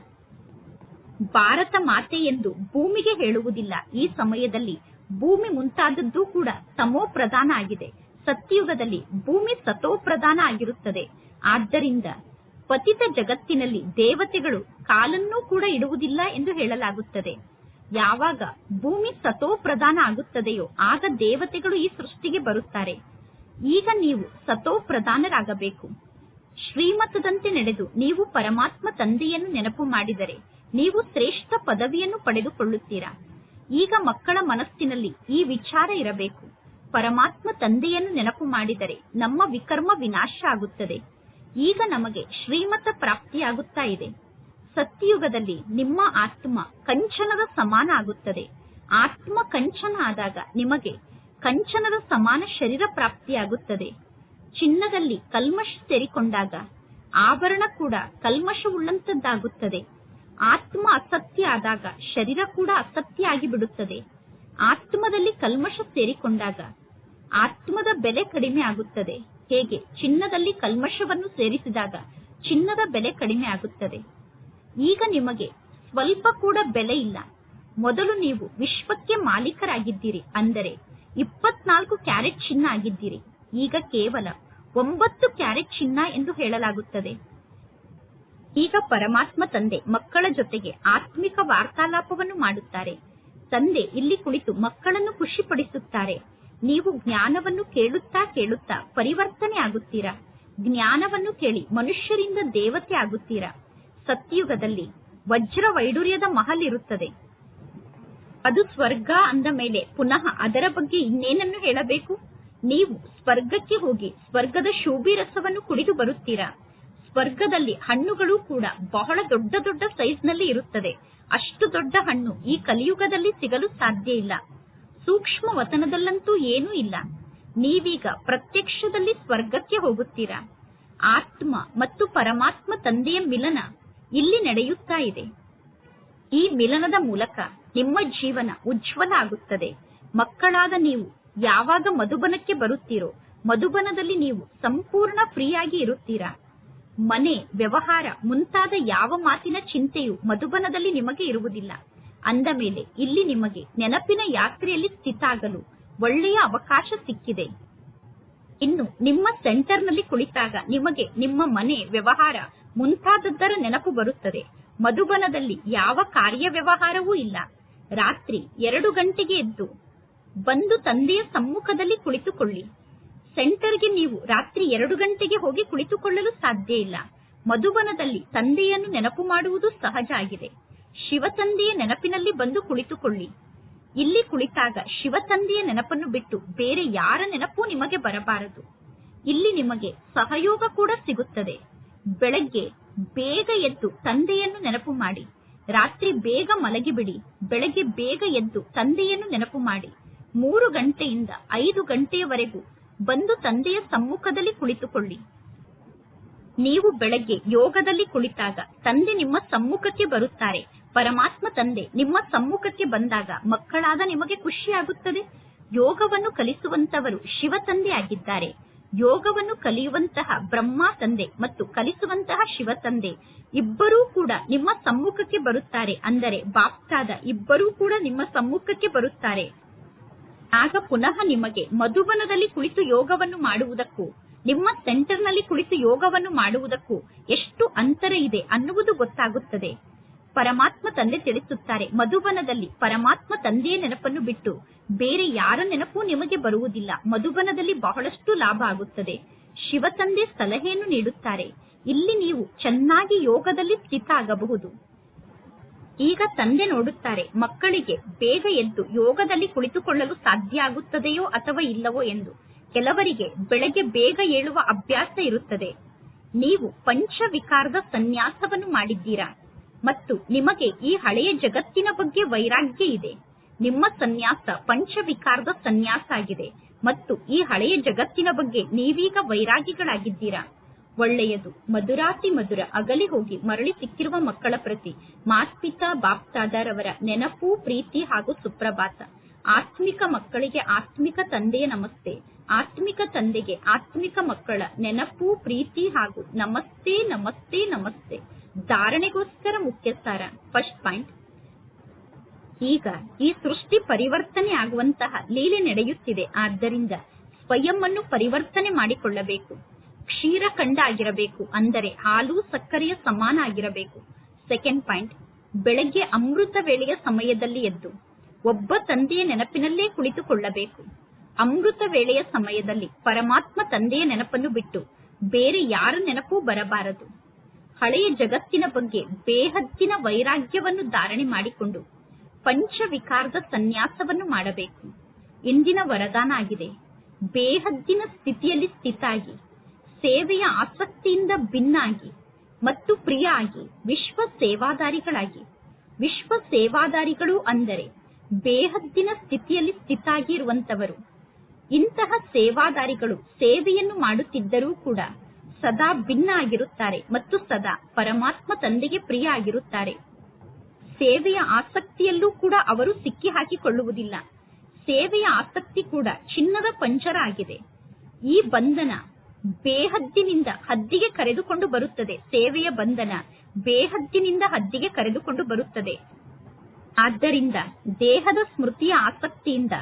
ಭಾರತ ಮಾತೆ ಎಂದು ಭೂಮಿಗೆ ಹೇಳುವುದಿಲ್ಲ. ಈ ಸಮಯದಲ್ಲಿ ಭೂಮಿ ಮುಂತಾದದ್ದು ಕೂಡ ತಮೋ ಪ್ರಧಾನ ಆಗಿದೆ. ಸತ್ಯಯುಗದಲ್ಲಿ ಭೂಮಿ ಸತೋ ಪ್ರಧಾನ ಆಗಿರುತ್ತದೆ. ಆದ್ದರಿಂದ ಪತಿತ ಜಗತ್ತಿನಲ್ಲಿ ದೇವತೆಗಳು ಕಾಲನ್ನೂ ಕೂಡ ಇಡುವುದಿಲ್ಲ ಎಂದು ಹೇಳಲಾಗುತ್ತದೆ. ಯಾವಾಗ ಭೂಮಿ ಸತೋ ಪ್ರಧಾನ ಆಗುತ್ತದೆಯೋ ಆಗ ದೇವತೆಗಳು ಈ ಸೃಷ್ಟಿಗೆ ಬರುತ್ತಾರೆ. ಈಗ ನೀವು ಸತೋ ಪ್ರಧಾನರಾಗಬೇಕು. ಶ್ರೀಮತದಂತೆ ನಡೆದು ನೀವು ಪರಮಾತ್ಮ ತಂದೆಯನ್ನು ನೆನಪು ಮಾಡಿದರೆ ನೀವು ಶ್ರೇಷ್ಠ ಪದವಿಯನ್ನು ಪಡೆದುಕೊಳ್ಳುತ್ತೀರಾ. ಈಗ ಮಕ್ಕಳ ಮನಸ್ಸಿನಲ್ಲಿ ಈ ವಿಚಾರ ಇರಬೇಕು. ಪರಮಾತ್ಮ ತಂದೆಯನ್ನು ನೆನಪು ಮಾಡಿದರೆ ನಮ್ಮ ವಿಕರ್ಮ ವಿನಾಶ ಆಗುತ್ತದೆ. ಈಗ ನಮಗೆ ಶ್ರೀಮತ ಪ್ರಾಪ್ತಿಯಾಗುತ್ತಾ ಇದೆ. ಸತ್ಯಯುಗದಲ್ಲಿ ನಿಮ್ಮ ಆತ್ಮ ಕಂಚನದ ಸಮಾನ ಆಗುತ್ತದೆ. ಆತ್ಮ ಕಂಚನ ಆದಾಗ ನಿಮಗೆ ಕಂಚನದ ಸಮಾನ ಶರೀರ ಪ್ರಾಪ್ತಿಯಾಗುತ್ತದೆ. ಚಿನ್ನದಲ್ಲಿ ಕಲ್ಮಶ ಸೇರಿಕೊಂಡಾಗ ಆಭರಣ ಕೂಡ ಕಲ್ಮಶವುಳ್ಳಂತದ್ದಾಗುತ್ತದೆ ಆತ್ಮ ಅಸತ್ಯ ಆದಾಗ ಶರೀರ ಕೂಡ ಅಸತ್ಯ ಆಗಿಬಿಡುತ್ತದೆ. ಆತ್ಮದಲ್ಲಿ ಕಲ್ಮಶ ಸೇರಿಕೊಂಡಾಗ ಆತ್ಮದ ಬೆಲೆ ಕಡಿಮೆ ಆಗುತ್ತದೆ. ಹೇಗೆ? ಚಿನ್ನದಲ್ಲಿ ಕಲ್ಮಶವನ್ನು ಸೇರಿಸಿದಾಗ ಚಿನ್ನದ ಬೆಲೆ ಕಡಿಮೆ ಆಗುತ್ತದೆ. ಈಗ ನಿಮಗೆ ಸ್ವಲ್ಪ ಕೂಡ ಬೆಲೆ ಇಲ್ಲ. ಮೊದಲು ನೀವು ವಿಶ್ವಕ್ಕೆ ಮಾಲೀಕರಾಗಿದ್ದೀರಿ. ಅಂದರೆ ಇಪ್ಪತ್ನಾಲ್ಕು ಕ್ಯಾರೆಟ್ ಚಿನ್ನ ಆಗಿದ್ದೀರಿ. ಈಗ ಕೇವಲ ಒಂಬತ್ತು ಕ್ಯಾರೆಟ್ ಚಿನ್ನ ಎಂದು ಹೇಳಲಾಗುತ್ತದೆ. ಈಗ ಪರಮಾತ್ಮ ತಂದೆ ಮಕ್ಕಳ ಜೊತೆಗೆ ಆತ್ಮಿಕ ವಾರ್ತಾಲಾಪವನ್ನು ಮಾಡುತ್ತಾರೆ. ತಂದೆ ಇಲ್ಲಿ ಕುಳಿತು ಮಕ್ಕಳನ್ನು ಖುಷಿಪಡಿಸುತ್ತಾರೆ. ನೀವು ಜ್ಞಾನವನ್ನು ಕೇಳುತ್ತಾ ಕೇಳುತ್ತಾ ಪರಿವರ್ತನೆ ಆಗುತ್ತೀರಾ? ಜ್ಞಾನವನ್ನು ಕೇಳಿ ಮನುಷ್ಯರಿಂದ ದೇವತೆ ಆಗುತ್ತೀರಾ? ಸತ್ಯುಗದಲ್ಲಿ ವಜ್ರ ವೈಡೂರ್ಯದ ಮಹಲ್ ಇರುತ್ತದೆ. ಅದು ಸ್ವರ್ಗ ಅಂದ ಮೇಲೆ ಪುನಃ ಅದರ ಬಗ್ಗೆ ಇನ್ನೇನನ್ನು ಹೇಳಬೇಕು? ನೀವು ಸ್ವರ್ಗಕ್ಕೆ ಹೋಗಿ ಸ್ವರ್ಗದ ಶೋಭಿ ರಸವನ್ನು ಕುಡಿದು ಬರುತ್ತೀರಾ? ಸ್ವರ್ಗದಲ್ಲಿ ಹಣ್ಣುಗಳು ಕೂಡ ಬಹಳ ದೊಡ್ಡ ದೊಡ್ಡ ಸೈಜ್ನಲ್ಲಿ ಇರುತ್ತದೆ. ಅಷ್ಟು ದೊಡ್ಡ ಹಣ್ಣು ಈ ಕಲಿಯುಗದಲ್ಲಿ ಸಿಗಲು ಸಾಧ್ಯ ಇಲ್ಲ. ಸೂಕ್ಷ್ಮ ವತನದಲ್ಲಂತೂ ಏನೂ ಇಲ್ಲ. ನೀವೀಗ ಪ್ರತ್ಯಕ್ಷದಲ್ಲಿ ಸ್ವರ್ಗಕ್ಕೆ ಹೋಗುತ್ತೀರಾ? ಆತ್ಮ ಮತ್ತು ಪರಮಾತ್ಮ ತಂದೆಯ ಮಿಲನ ಇಲ್ಲಿ ನಡೆಯುತ್ತಾ ಇದೆ. ಈ ಮಿಲನದ ಮೂಲಕ ನಿಮ್ಮ ಜೀವನ ಉಜ್ವಲ ಆಗುತ್ತದೆ. ಮಕ್ಕಳಾದ ನೀವು ಯಾವಾಗ ಮಧುಬನಕ್ಕೆ ಬರುತ್ತೀರೋ, ಮಧುಬನದಲ್ಲಿ ನೀವು ಸಂಪೂರ್ಣ ಫ್ರೀಯಾಗಿ ಇರುತ್ತೀರಾ? ಮನೆ, ವ್ಯವಹಾರ ಮುಂತಾದ ಯಾವ ಮಾತಿನ ಚಿಂತೆಯು ಮಧುಬನದಲ್ಲಿ ನಿಮಗೆ ಇರುವುದಿಲ್ಲ. ಅಂದ ಮೇಲೆ, ಇಲ್ಲಿ ನಿಮಗೆ ನೆನಪಿನ ಯಾತ್ರೆಯಲ್ಲಿ ಸ್ಥಿತ ಆಗಲು ಒಳ್ಳೆಯ ಅವಕಾಶ ಸಿಕ್ಕಿದೆ. ಇನ್ನು ನಿಮ್ಮ ಸೆಂಟರ್ನಲ್ಲಿ ಕುಳಿತಾಗ ನಿಮಗೆ ನಿಮ್ಮ ಮನೆ, ವ್ಯವಹಾರ ಮುಂತಾದದ್ದರ ನೆನಪು ಬರುತ್ತದೆ. ಮಧುಬನದಲ್ಲಿ ಯಾವ ಕಾರ್ಯ ವ್ಯವಹಾರವೂ ಇಲ್ಲ. ರಾತ್ರಿ ಎರಡು ಗಂಟೆಗೆ ಎದ್ದು ಬಂದು ತಂದೆಯ ಸಮ್ಮುಖದಲ್ಲಿ ಕುಳಿತುಕೊಳ್ಳಿ. ಸೆಂಟರ್ಗೆ ನೀವು ರಾತ್ರಿ ಎರಡು ಗಂಟೆಗೆ ಹೋಗಿ ಕುಳಿತುಕೊಳ್ಳಲು ಸಾಧ್ಯ ಇಲ್ಲ. ಮಧುಬನದಲ್ಲಿ ತಂದೆಯನ್ನು ನೆನಪು ಮಾಡುವುದು ಸಹಜ ಆಗಿದೆ. ಶಿವತಂದೆಯ ನೆನಪಿನಲ್ಲಿ ಬಂದು ಕುಳಿತುಕೊಳ್ಳಿ. ಇಲ್ಲಿ ಕುಳಿತಾಗ ಶಿವತಂದೆಯ ನೆನಪನ್ನು ಬಿಟ್ಟು ಬೇರೆ ಯಾರ ನೆನಪೂ ನಿಮಗೆ ಬರಬಾರದು. ಇಲ್ಲಿ ನಿಮಗೆ ಸಹಯೋಗ ಕೂಡ ಸಿಗುತ್ತದೆ. ಬೆಳಗ್ಗೆ ಬೇಗ ಎದ್ದು ತಂದೆಯನ್ನು ನೆನಪು ಮಾಡಿ. ರಾತ್ರಿ ಬೇಗ ಮಲಗಿಬಿಡಿ. ಬೆಳಗ್ಗೆ ಬೇಗ ಎದ್ದು ತಂದೆಯನ್ನು ನೆನಪು ಮಾಡಿ. ಮೂರು ಗಂಟೆಯಿಂದ ಐದು ಗಂಟೆಯವರೆಗೂ ಬಂದು ತಂದೆಯ ಸಮ್ಮುಖದಲ್ಲಿ ಕುಳಿತುಕೊಳ್ಳಿ. ನೀವು ಬೆಳಗ್ಗೆ ಯೋಗದಲ್ಲಿ ಕುಳಿತಾಗ ತಂದೆ ನಿಮ್ಮ ಸಮ್ಮುಖಕ್ಕೆ ಬರುತ್ತಾರೆ. ಪರಮಾತ್ಮ ತಂದೆ ನಿಮ್ಮ ಸಮ್ಮುಖಕ್ಕೆ ಬಂದಾಗ ಮಕ್ಕಳಾದ ನಿಮಗೆ ಖುಷಿಯಾಗುತ್ತದೆ. ಯೋಗವನ್ನು ಕಲಿಸುವಂತವರು ಶಿವ ತಂದೆ ಆಗಿದ್ದಾರೆ. ಯೋಗವನ್ನು ಕಲಿಯುವಂತಹ ಬ್ರಹ್ಮ ತಂದೆ ಮತ್ತು ಕಲಿಸುವಂತಹ ಶಿವ ತಂದೆ ಇಬ್ಬರೂ ಕೂಡ ನಿಮ್ಮ ಸಮ್ಮುಖಕ್ಕೆ ಬರುತ್ತಾರೆ. ಅಂದರೆ ಬಾಪ್ತಾದ ಇಬ್ಬರೂ ಕೂಡ ನಿಮ್ಮ ಸಮ್ಮುಖಕ್ಕೆ ಬರುತ್ತಾರೆ. ಆಗ ಪುನಃ ನಿಮಗೆ ಮಧುಬನದಲ್ಲಿ ಕುಳಿತು ಯೋಗವನ್ನು ಮಾಡುವುದಕ್ಕೂ, ನಿಮ್ಮ ಸೆಂಟರ್ನಲ್ಲಿ ಕುಳಿತು ಯೋಗವನ್ನು ಮಾಡುವುದಕ್ಕೂ ಎಷ್ಟು ಅಂತರ ಇದೆ ಅನ್ನುವುದು ಗೊತ್ತಾಗುತ್ತದೆ. ಪರಮಾತ್ಮ ತಂದೆ ತಿಳಿಸುತ್ತಾರೆ. ಮಧುಬನದಲ್ಲಿ ಪರಮಾತ್ಮ ತಂದೆಯ ನೆನಪನ್ನು ಬಿಟ್ಟು ಬೇರೆ ಯಾರ ನೆನಪು ನಿಮಗೆ ಬರುವುದಿಲ್ಲ. ಮಧುಬನದಲ್ಲಿ ಬಹಳಷ್ಟು ಲಾಭ ಆಗುತ್ತದೆ. ಶಿವ ತಂದೆ ಸಲಹೆಯನ್ನು ನೀಡುತ್ತಾರೆ. ಇಲ್ಲಿ ನೀವು ಚೆನ್ನಾಗಿ ಯೋಗದಲ್ಲಿ ಸ್ಥಿತ ಆಗಬಹುದು. ಈಗ ತಂದೆ ನೋಡುತ್ತಾರೆ, ಮಕ್ಕಳಿಗೆ ಬೇಗ ಎದ್ದು ಯೋಗದಲ್ಲಿ ಕುಳಿತುಕೊಳ್ಳಲು ಸಾಧ್ಯ ಆಗುತ್ತದೆಯೋ ಅಥವಾ ಇಲ್ಲವೋ ಎಂದು. ಕೆಲವರಿಗೆ ಬೆಳಗ್ಗೆ ಬೇಗ ಏಳುವ ಅಭ್ಯಾಸ ಇರುತ್ತದೆ. ನೀವು ಪಂಚವಿಕಾರದ ಸನ್ಯಾಸವನ್ನು ಮಾಡಿದ್ದೀರಾ? ಮತ್ತು ನಿಮಗೆ ಈ ಹಳೆಯ ಜಗತ್ತಿನ ಬಗ್ಗೆ ವೈರಾಗ್ಯ ಇದೆ. ನಿಮ್ಮ ಸನ್ಯಾಸ ಪಂಚವಿಕಾರದ ಸನ್ಯಾಸ ಆಗಿದೆ. ಮತ್ತು ಈ ಹಳೆಯ ಜಗತ್ತಿನ ಬಗ್ಗೆ ನೀವೀಗ ವೈರಾಗಿಗಳಾಗಿದ್ದೀರಾ? ಒಳ್ಳೆಯದು. ಮಧುರಾತಿ ಮಧುರ ಅಗಲಿ ಹೋಗಿ ಮರಳಿ ಸಿಕ್ಕಿರುವ ಮಕ್ಕಳ ಪ್ರತಿ ಮಾಸ್ಪಿತಾ ಬಾಪ್ತಾದಾರವರ ನೆನಪು, ಪ್ರೀತಿ ಹಾಗೂ ಸುಪ್ರಭಾತ. ಆತ್ಮಿಕ ಮಕ್ಕಳಿಗೆ ಆತ್ಮಿಕ ತಂದೆಯ ನಮಸ್ತೆ. ಆತ್ಮಿಕ ತಂದೆಗೆ ಆತ್ಮಿಕ ಮಕ್ಕಳ ನೆನಪು, ಪ್ರೀತಿ ಹಾಗೂ ನಮಸ್ತೆ ನಮಸ್ತೆ ನಮಸ್ತೆ. ಧಾರಣೆಗೋಸ್ಕರ ಮುಖ್ಯಸ್ಥಾರ ಫಸ್ಟ್ ಪಾಯಿಂಟ್ ಈಗ ಈ ಸೃಷ್ಟಿ ಪರಿವರ್ತನೆ ಆಗುವಂತಹ ಲೀಲೆ ನಡೆಯುತ್ತಿದೆ. ಆದ್ದರಿಂದ ಸ್ವಯಂ ಅನ್ನು ಪರಿವರ್ತನೆ ಮಾಡಿಕೊಳ್ಳಬೇಕು. ಕ್ಷೀರಖಂಡ ಆಗಿರಬೇಕು. ಅಂದರೆ ಹಾಲು ಸಕ್ಕರೆಯ ಸಮಾನ ಆಗಿರಬೇಕು. ಸೆಕೆಂಡ್ ಪಾಯಿಂಟ್ ಬೆಳಗ್ಗೆ ಅಮೃತ ವೇಳೆಯ ಸಮಯದಲ್ಲಿ ಎದ್ದು ಒಬ್ಬ ತಂದೆಯ ನೆನಪಿನಲ್ಲೇ ಕುಳಿತುಕೊಳ್ಳಬೇಕು. ಅಮೃತ ವೇಳೆಯ ಸಮಯದಲ್ಲಿ ಪರಮಾತ್ಮ ತಂದೆಯ ನೆನಪನ್ನು ಬಿಟ್ಟು ಬೇರೆ ಯಾರ ನೆನಪೂ ಬರಬಾರದು. ಹಳೆಯ ಜಗತ್ತಿನ ಬಗ್ಗೆ ಬೇಹದ್ದಿನ ವೈರಾಗ್ಯವನ್ನು ಧಾರಣೆ ಮಾಡಿಕೊಂಡು ಪಂಚವಿಕಾರದ ಸನ್ಯಾಸವನ್ನು ಮಾಡಬೇಕು. ಇಂದಿನ ವರದಾನ ಆಗಿದೆ. ಬೇಹದ್ದಿನ ಸ್ಥಿತಿಯಲ್ಲಿ ಸ್ಥಿತಾಗಿ, ಸೇವೆಯ ಆಸಕ್ತಿಯಿಂದ ಭಿನ್ನಾಗಿ ಮತ್ತು ಪ್ರಿಯ ಆಗಿ ವಿಶ್ವ ಸೇವಾದಾರಿಗಳಾಗಿ ವಿಶ್ವ ಸೇವಾದಾರಿಗಳು ಅಂದರೆ ಬೇಹದ್ದಿನ ಸ್ಥಿತಿಯಲ್ಲಿ ಸ್ಥಿತಾಗಿರುವಂತವರು ಇಂತಹ ಸೇವಾದಾರಿಗಳು ಸೇವೆಯನ್ನು ಮಾಡುತ್ತಿದ್ದರೂ ಕೂಡ ಸದಾ ಭಿನ್ನ ಆಗಿರುತ್ತಾರೆ ಮತ್ತು ಸದಾ ಪರಮಾತ್ಮ ತಂದೆಗೆ ಪ್ರಿಯ ಆಗಿರುತ್ತಾರೆ ಸೇವೆಯ ಆಸಕ್ತಿಯಲ್ಲೂ ಕೂಡ ಅವರು ಸಿಕ್ಕಿ ಹಾಕಿಕೊಳ್ಳುವುದಿಲ್ಲ ಸೇವೆಯ ಆಸಕ್ತಿ ಕೂಡ ಚಿನ್ನದ ಪಂಚರ ಆಗಿದೆ ಈ ಬಂಧನ ಬೇಹದ್ದಿನಿಂದ ಹದ್ದಿಗೆ ಕರೆದುಕೊಂಡು ಬರುತ್ತದೆ. ಸೇವೆಯ ಬಂಧನ ಬೇಹದ್ದಿನಿಂದ ಹದ್ದಿಗೆ ಕರೆದುಕೊಂಡು ಬರುತ್ತದೆ. ಆದ್ದರಿಂದ ದೇಹದ ಸ್ಮೃತಿಯ ಆಸಕ್ತಿಯಿಂದ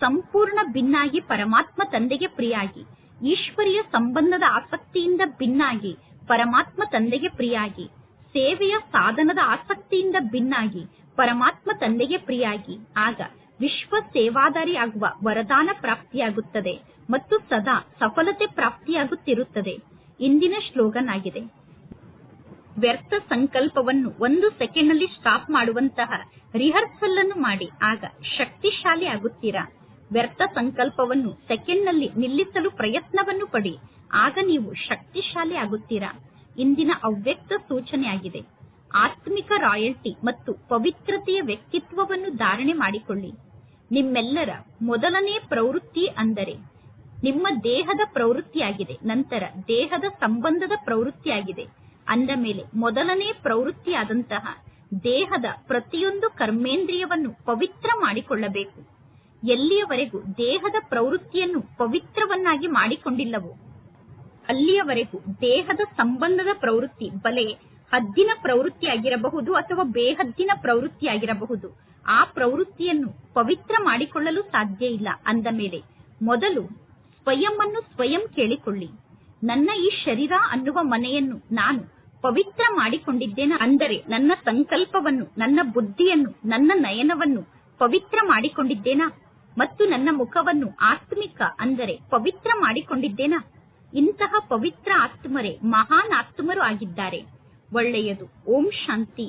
ಸಂಪೂರ್ಣ ಭಿನ್ನಾಗಿ ಪರಮಾತ್ಮ ತಂದೆಗೆ ಪ್ರಿಯಾಗಿ. ಈಶ್ವರಿಯ ಸಂಬಂಧದ ಆಸಕ್ತಿಯಿಂದ ಭಿನ್ನಾಗಿ, ಪರಮಾತ್ಮ ತಂದೆಗೆ ಪ್ರಿಯಾಗಿ, ಸೇವೆಯ ಸಾಧನದ ಆಸಕ್ತಿಯಿಂದ ಭಿನ್ನಾಗಿ, ಪರಮಾತ್ಮ ತಂದೆಗೆ ಪ್ರಿಯಾಗಿ, ಆಗ ವಿಶ್ವ ಸೇವಾದಾರಿ ಆಗುವ ವರದಾನ ಪ್ರಾಪ್ತಿಯಾಗುತ್ತದೆ ಮತ್ತು ಸದಾ ಸಫಲತೆ ಪ್ರಾಪ್ತಿಯಾಗುತ್ತಿರುತ್ತದೆ. ಇಂದಿನ ಶ್ಲೋಗನ್ ಆಗಿದೆ ವ್ಯರ್ಥ ಸಂಕಲ್ಪವನ್ನು ಒಂದು ಸೆಕೆಂಡ್ನಲ್ಲಿ ಸ್ಟಾಪ್ ಮಾಡುವಂತಹ ರಿಹರ್ಸಲ್ ಅನ್ನು ಮಾಡಿ, ಆಗ ಶಕ್ತಿಶಾಲಿ ಆಗುತ್ತೀರಾ? ವ್ಯರ್ಥ ಸಂಕಲ್ಪವನ್ನು ಸೆಕೆಂಡ್ನಲ್ಲಿ ನಿಲ್ಲಿಸಲು ಪ್ರಯತ್ನವನ್ನು ಪಡಿ. ಆಗ ನೀವು ಶಕ್ತಿಶಾಲಿ ಆಗುತ್ತೀರಾ? ಇಂದಿನ ಅವ್ಯಕ್ತ ಸೂಚನೆಯಾಗಿದೆ. ಆತ್ಮಿಕ ರಾಯಲ್ಟಿ ಮತ್ತು ಪವಿತ್ರತೆಯ ವ್ಯಕ್ತಿತ್ವವನ್ನು ಧಾರಣೆ ಮಾಡಿಕೊಳ್ಳಿ. ನಿಮ್ಮೆಲ್ಲರ ಮೊದಲನೇ ಪ್ರವೃತ್ತಿ ಅಂದರೆ ನಿಮ್ಮ ದೇಹದ ಪ್ರವೃತ್ತಿಯಾಗಿದೆ, ನಂತರ ದೇಹದ ಸಂಬಂಧದ ಪ್ರವೃತ್ತಿಯಾಗಿದೆ. ಅಂದ ಮೇಲೆ ಮೊದಲನೇ ಪ್ರವೃತ್ತಿಯಾದಂತಹ ದೇಹದ ಪ್ರತಿಯೊಂದು ಕರ್ಮೇಂದ್ರಿಯವನ್ನು ಪವಿತ್ರ ಮಾಡಿಕೊಳ್ಳಬೇಕು. ಎಲ್ಲಿಯವರೆಗೂ ದೇಹದ ಪ್ರವೃತ್ತಿಯನ್ನು ಪವಿತ್ರವನ್ನಾಗಿ ಮಾಡಿಕೊಂಡಿಲ್ಲವೋ, ಅಲ್ಲಿಯವರೆಗೂ ದೇಹದ ಸಂಬಂಧದ ಪ್ರವೃತ್ತಿ, ಬಲೆ ಹದ್ದಿನ ಪ್ರವೃತ್ತಿಯಾಗಿರಬಹುದು ಅಥವಾ ಬೇಹದ್ದಿನ ಪ್ರವೃತ್ತಿಯಾಗಿರಬಹುದು, ಆ ಪ್ರವೃತ್ತಿಯನ್ನು ಪವಿತ್ರ ಮಾಡಿಕೊಳ್ಳಲು ಸಾಧ್ಯ ಇಲ್ಲ. ಅಂದ ಮೇಲೆ, ಮೊದಲು ಸ್ವಯಂ ಸ್ವಯಂ ಕೇಳಿಕೊಳ್ಳಿ. ನನ್ನ ಈ ಶರೀರ ಅನ್ನುವ ಮನೆಯನ್ನು ನಾನು ಪವಿತ್ರ ಮಾಡಿಕೊಂಡಿದ್ದೇನೆ ಅಂದರೆ ನನ್ನ ಸಂಕಲ್ಪವನ್ನು, ನನ್ನ ಬುದ್ಧಿಯನ್ನು, ನನ್ನ ನಯನವನ್ನು ಪವಿತ್ರ ಮಾಡಿಕೊಂಡಿದ್ದೇನಾ? ಮತ್ತು ನನ್ನ ಮುಖವನ್ನು ಆತ್ಮಿಕ ಅಂದರೆ ಪವಿತ್ರ ಮಾಡಿಕೊಂಡಿದ್ದೇನಾ? ಇಂತಹ ಪವಿತ್ರ ಆತ್ಮರೇ, ಮಹಾನ್ ಆತ್ಮರು ಆಗಿದ್ದಾರೆ. ಒಳ್ಳೆಯದು. ಓಂ ಶಾಂತಿ.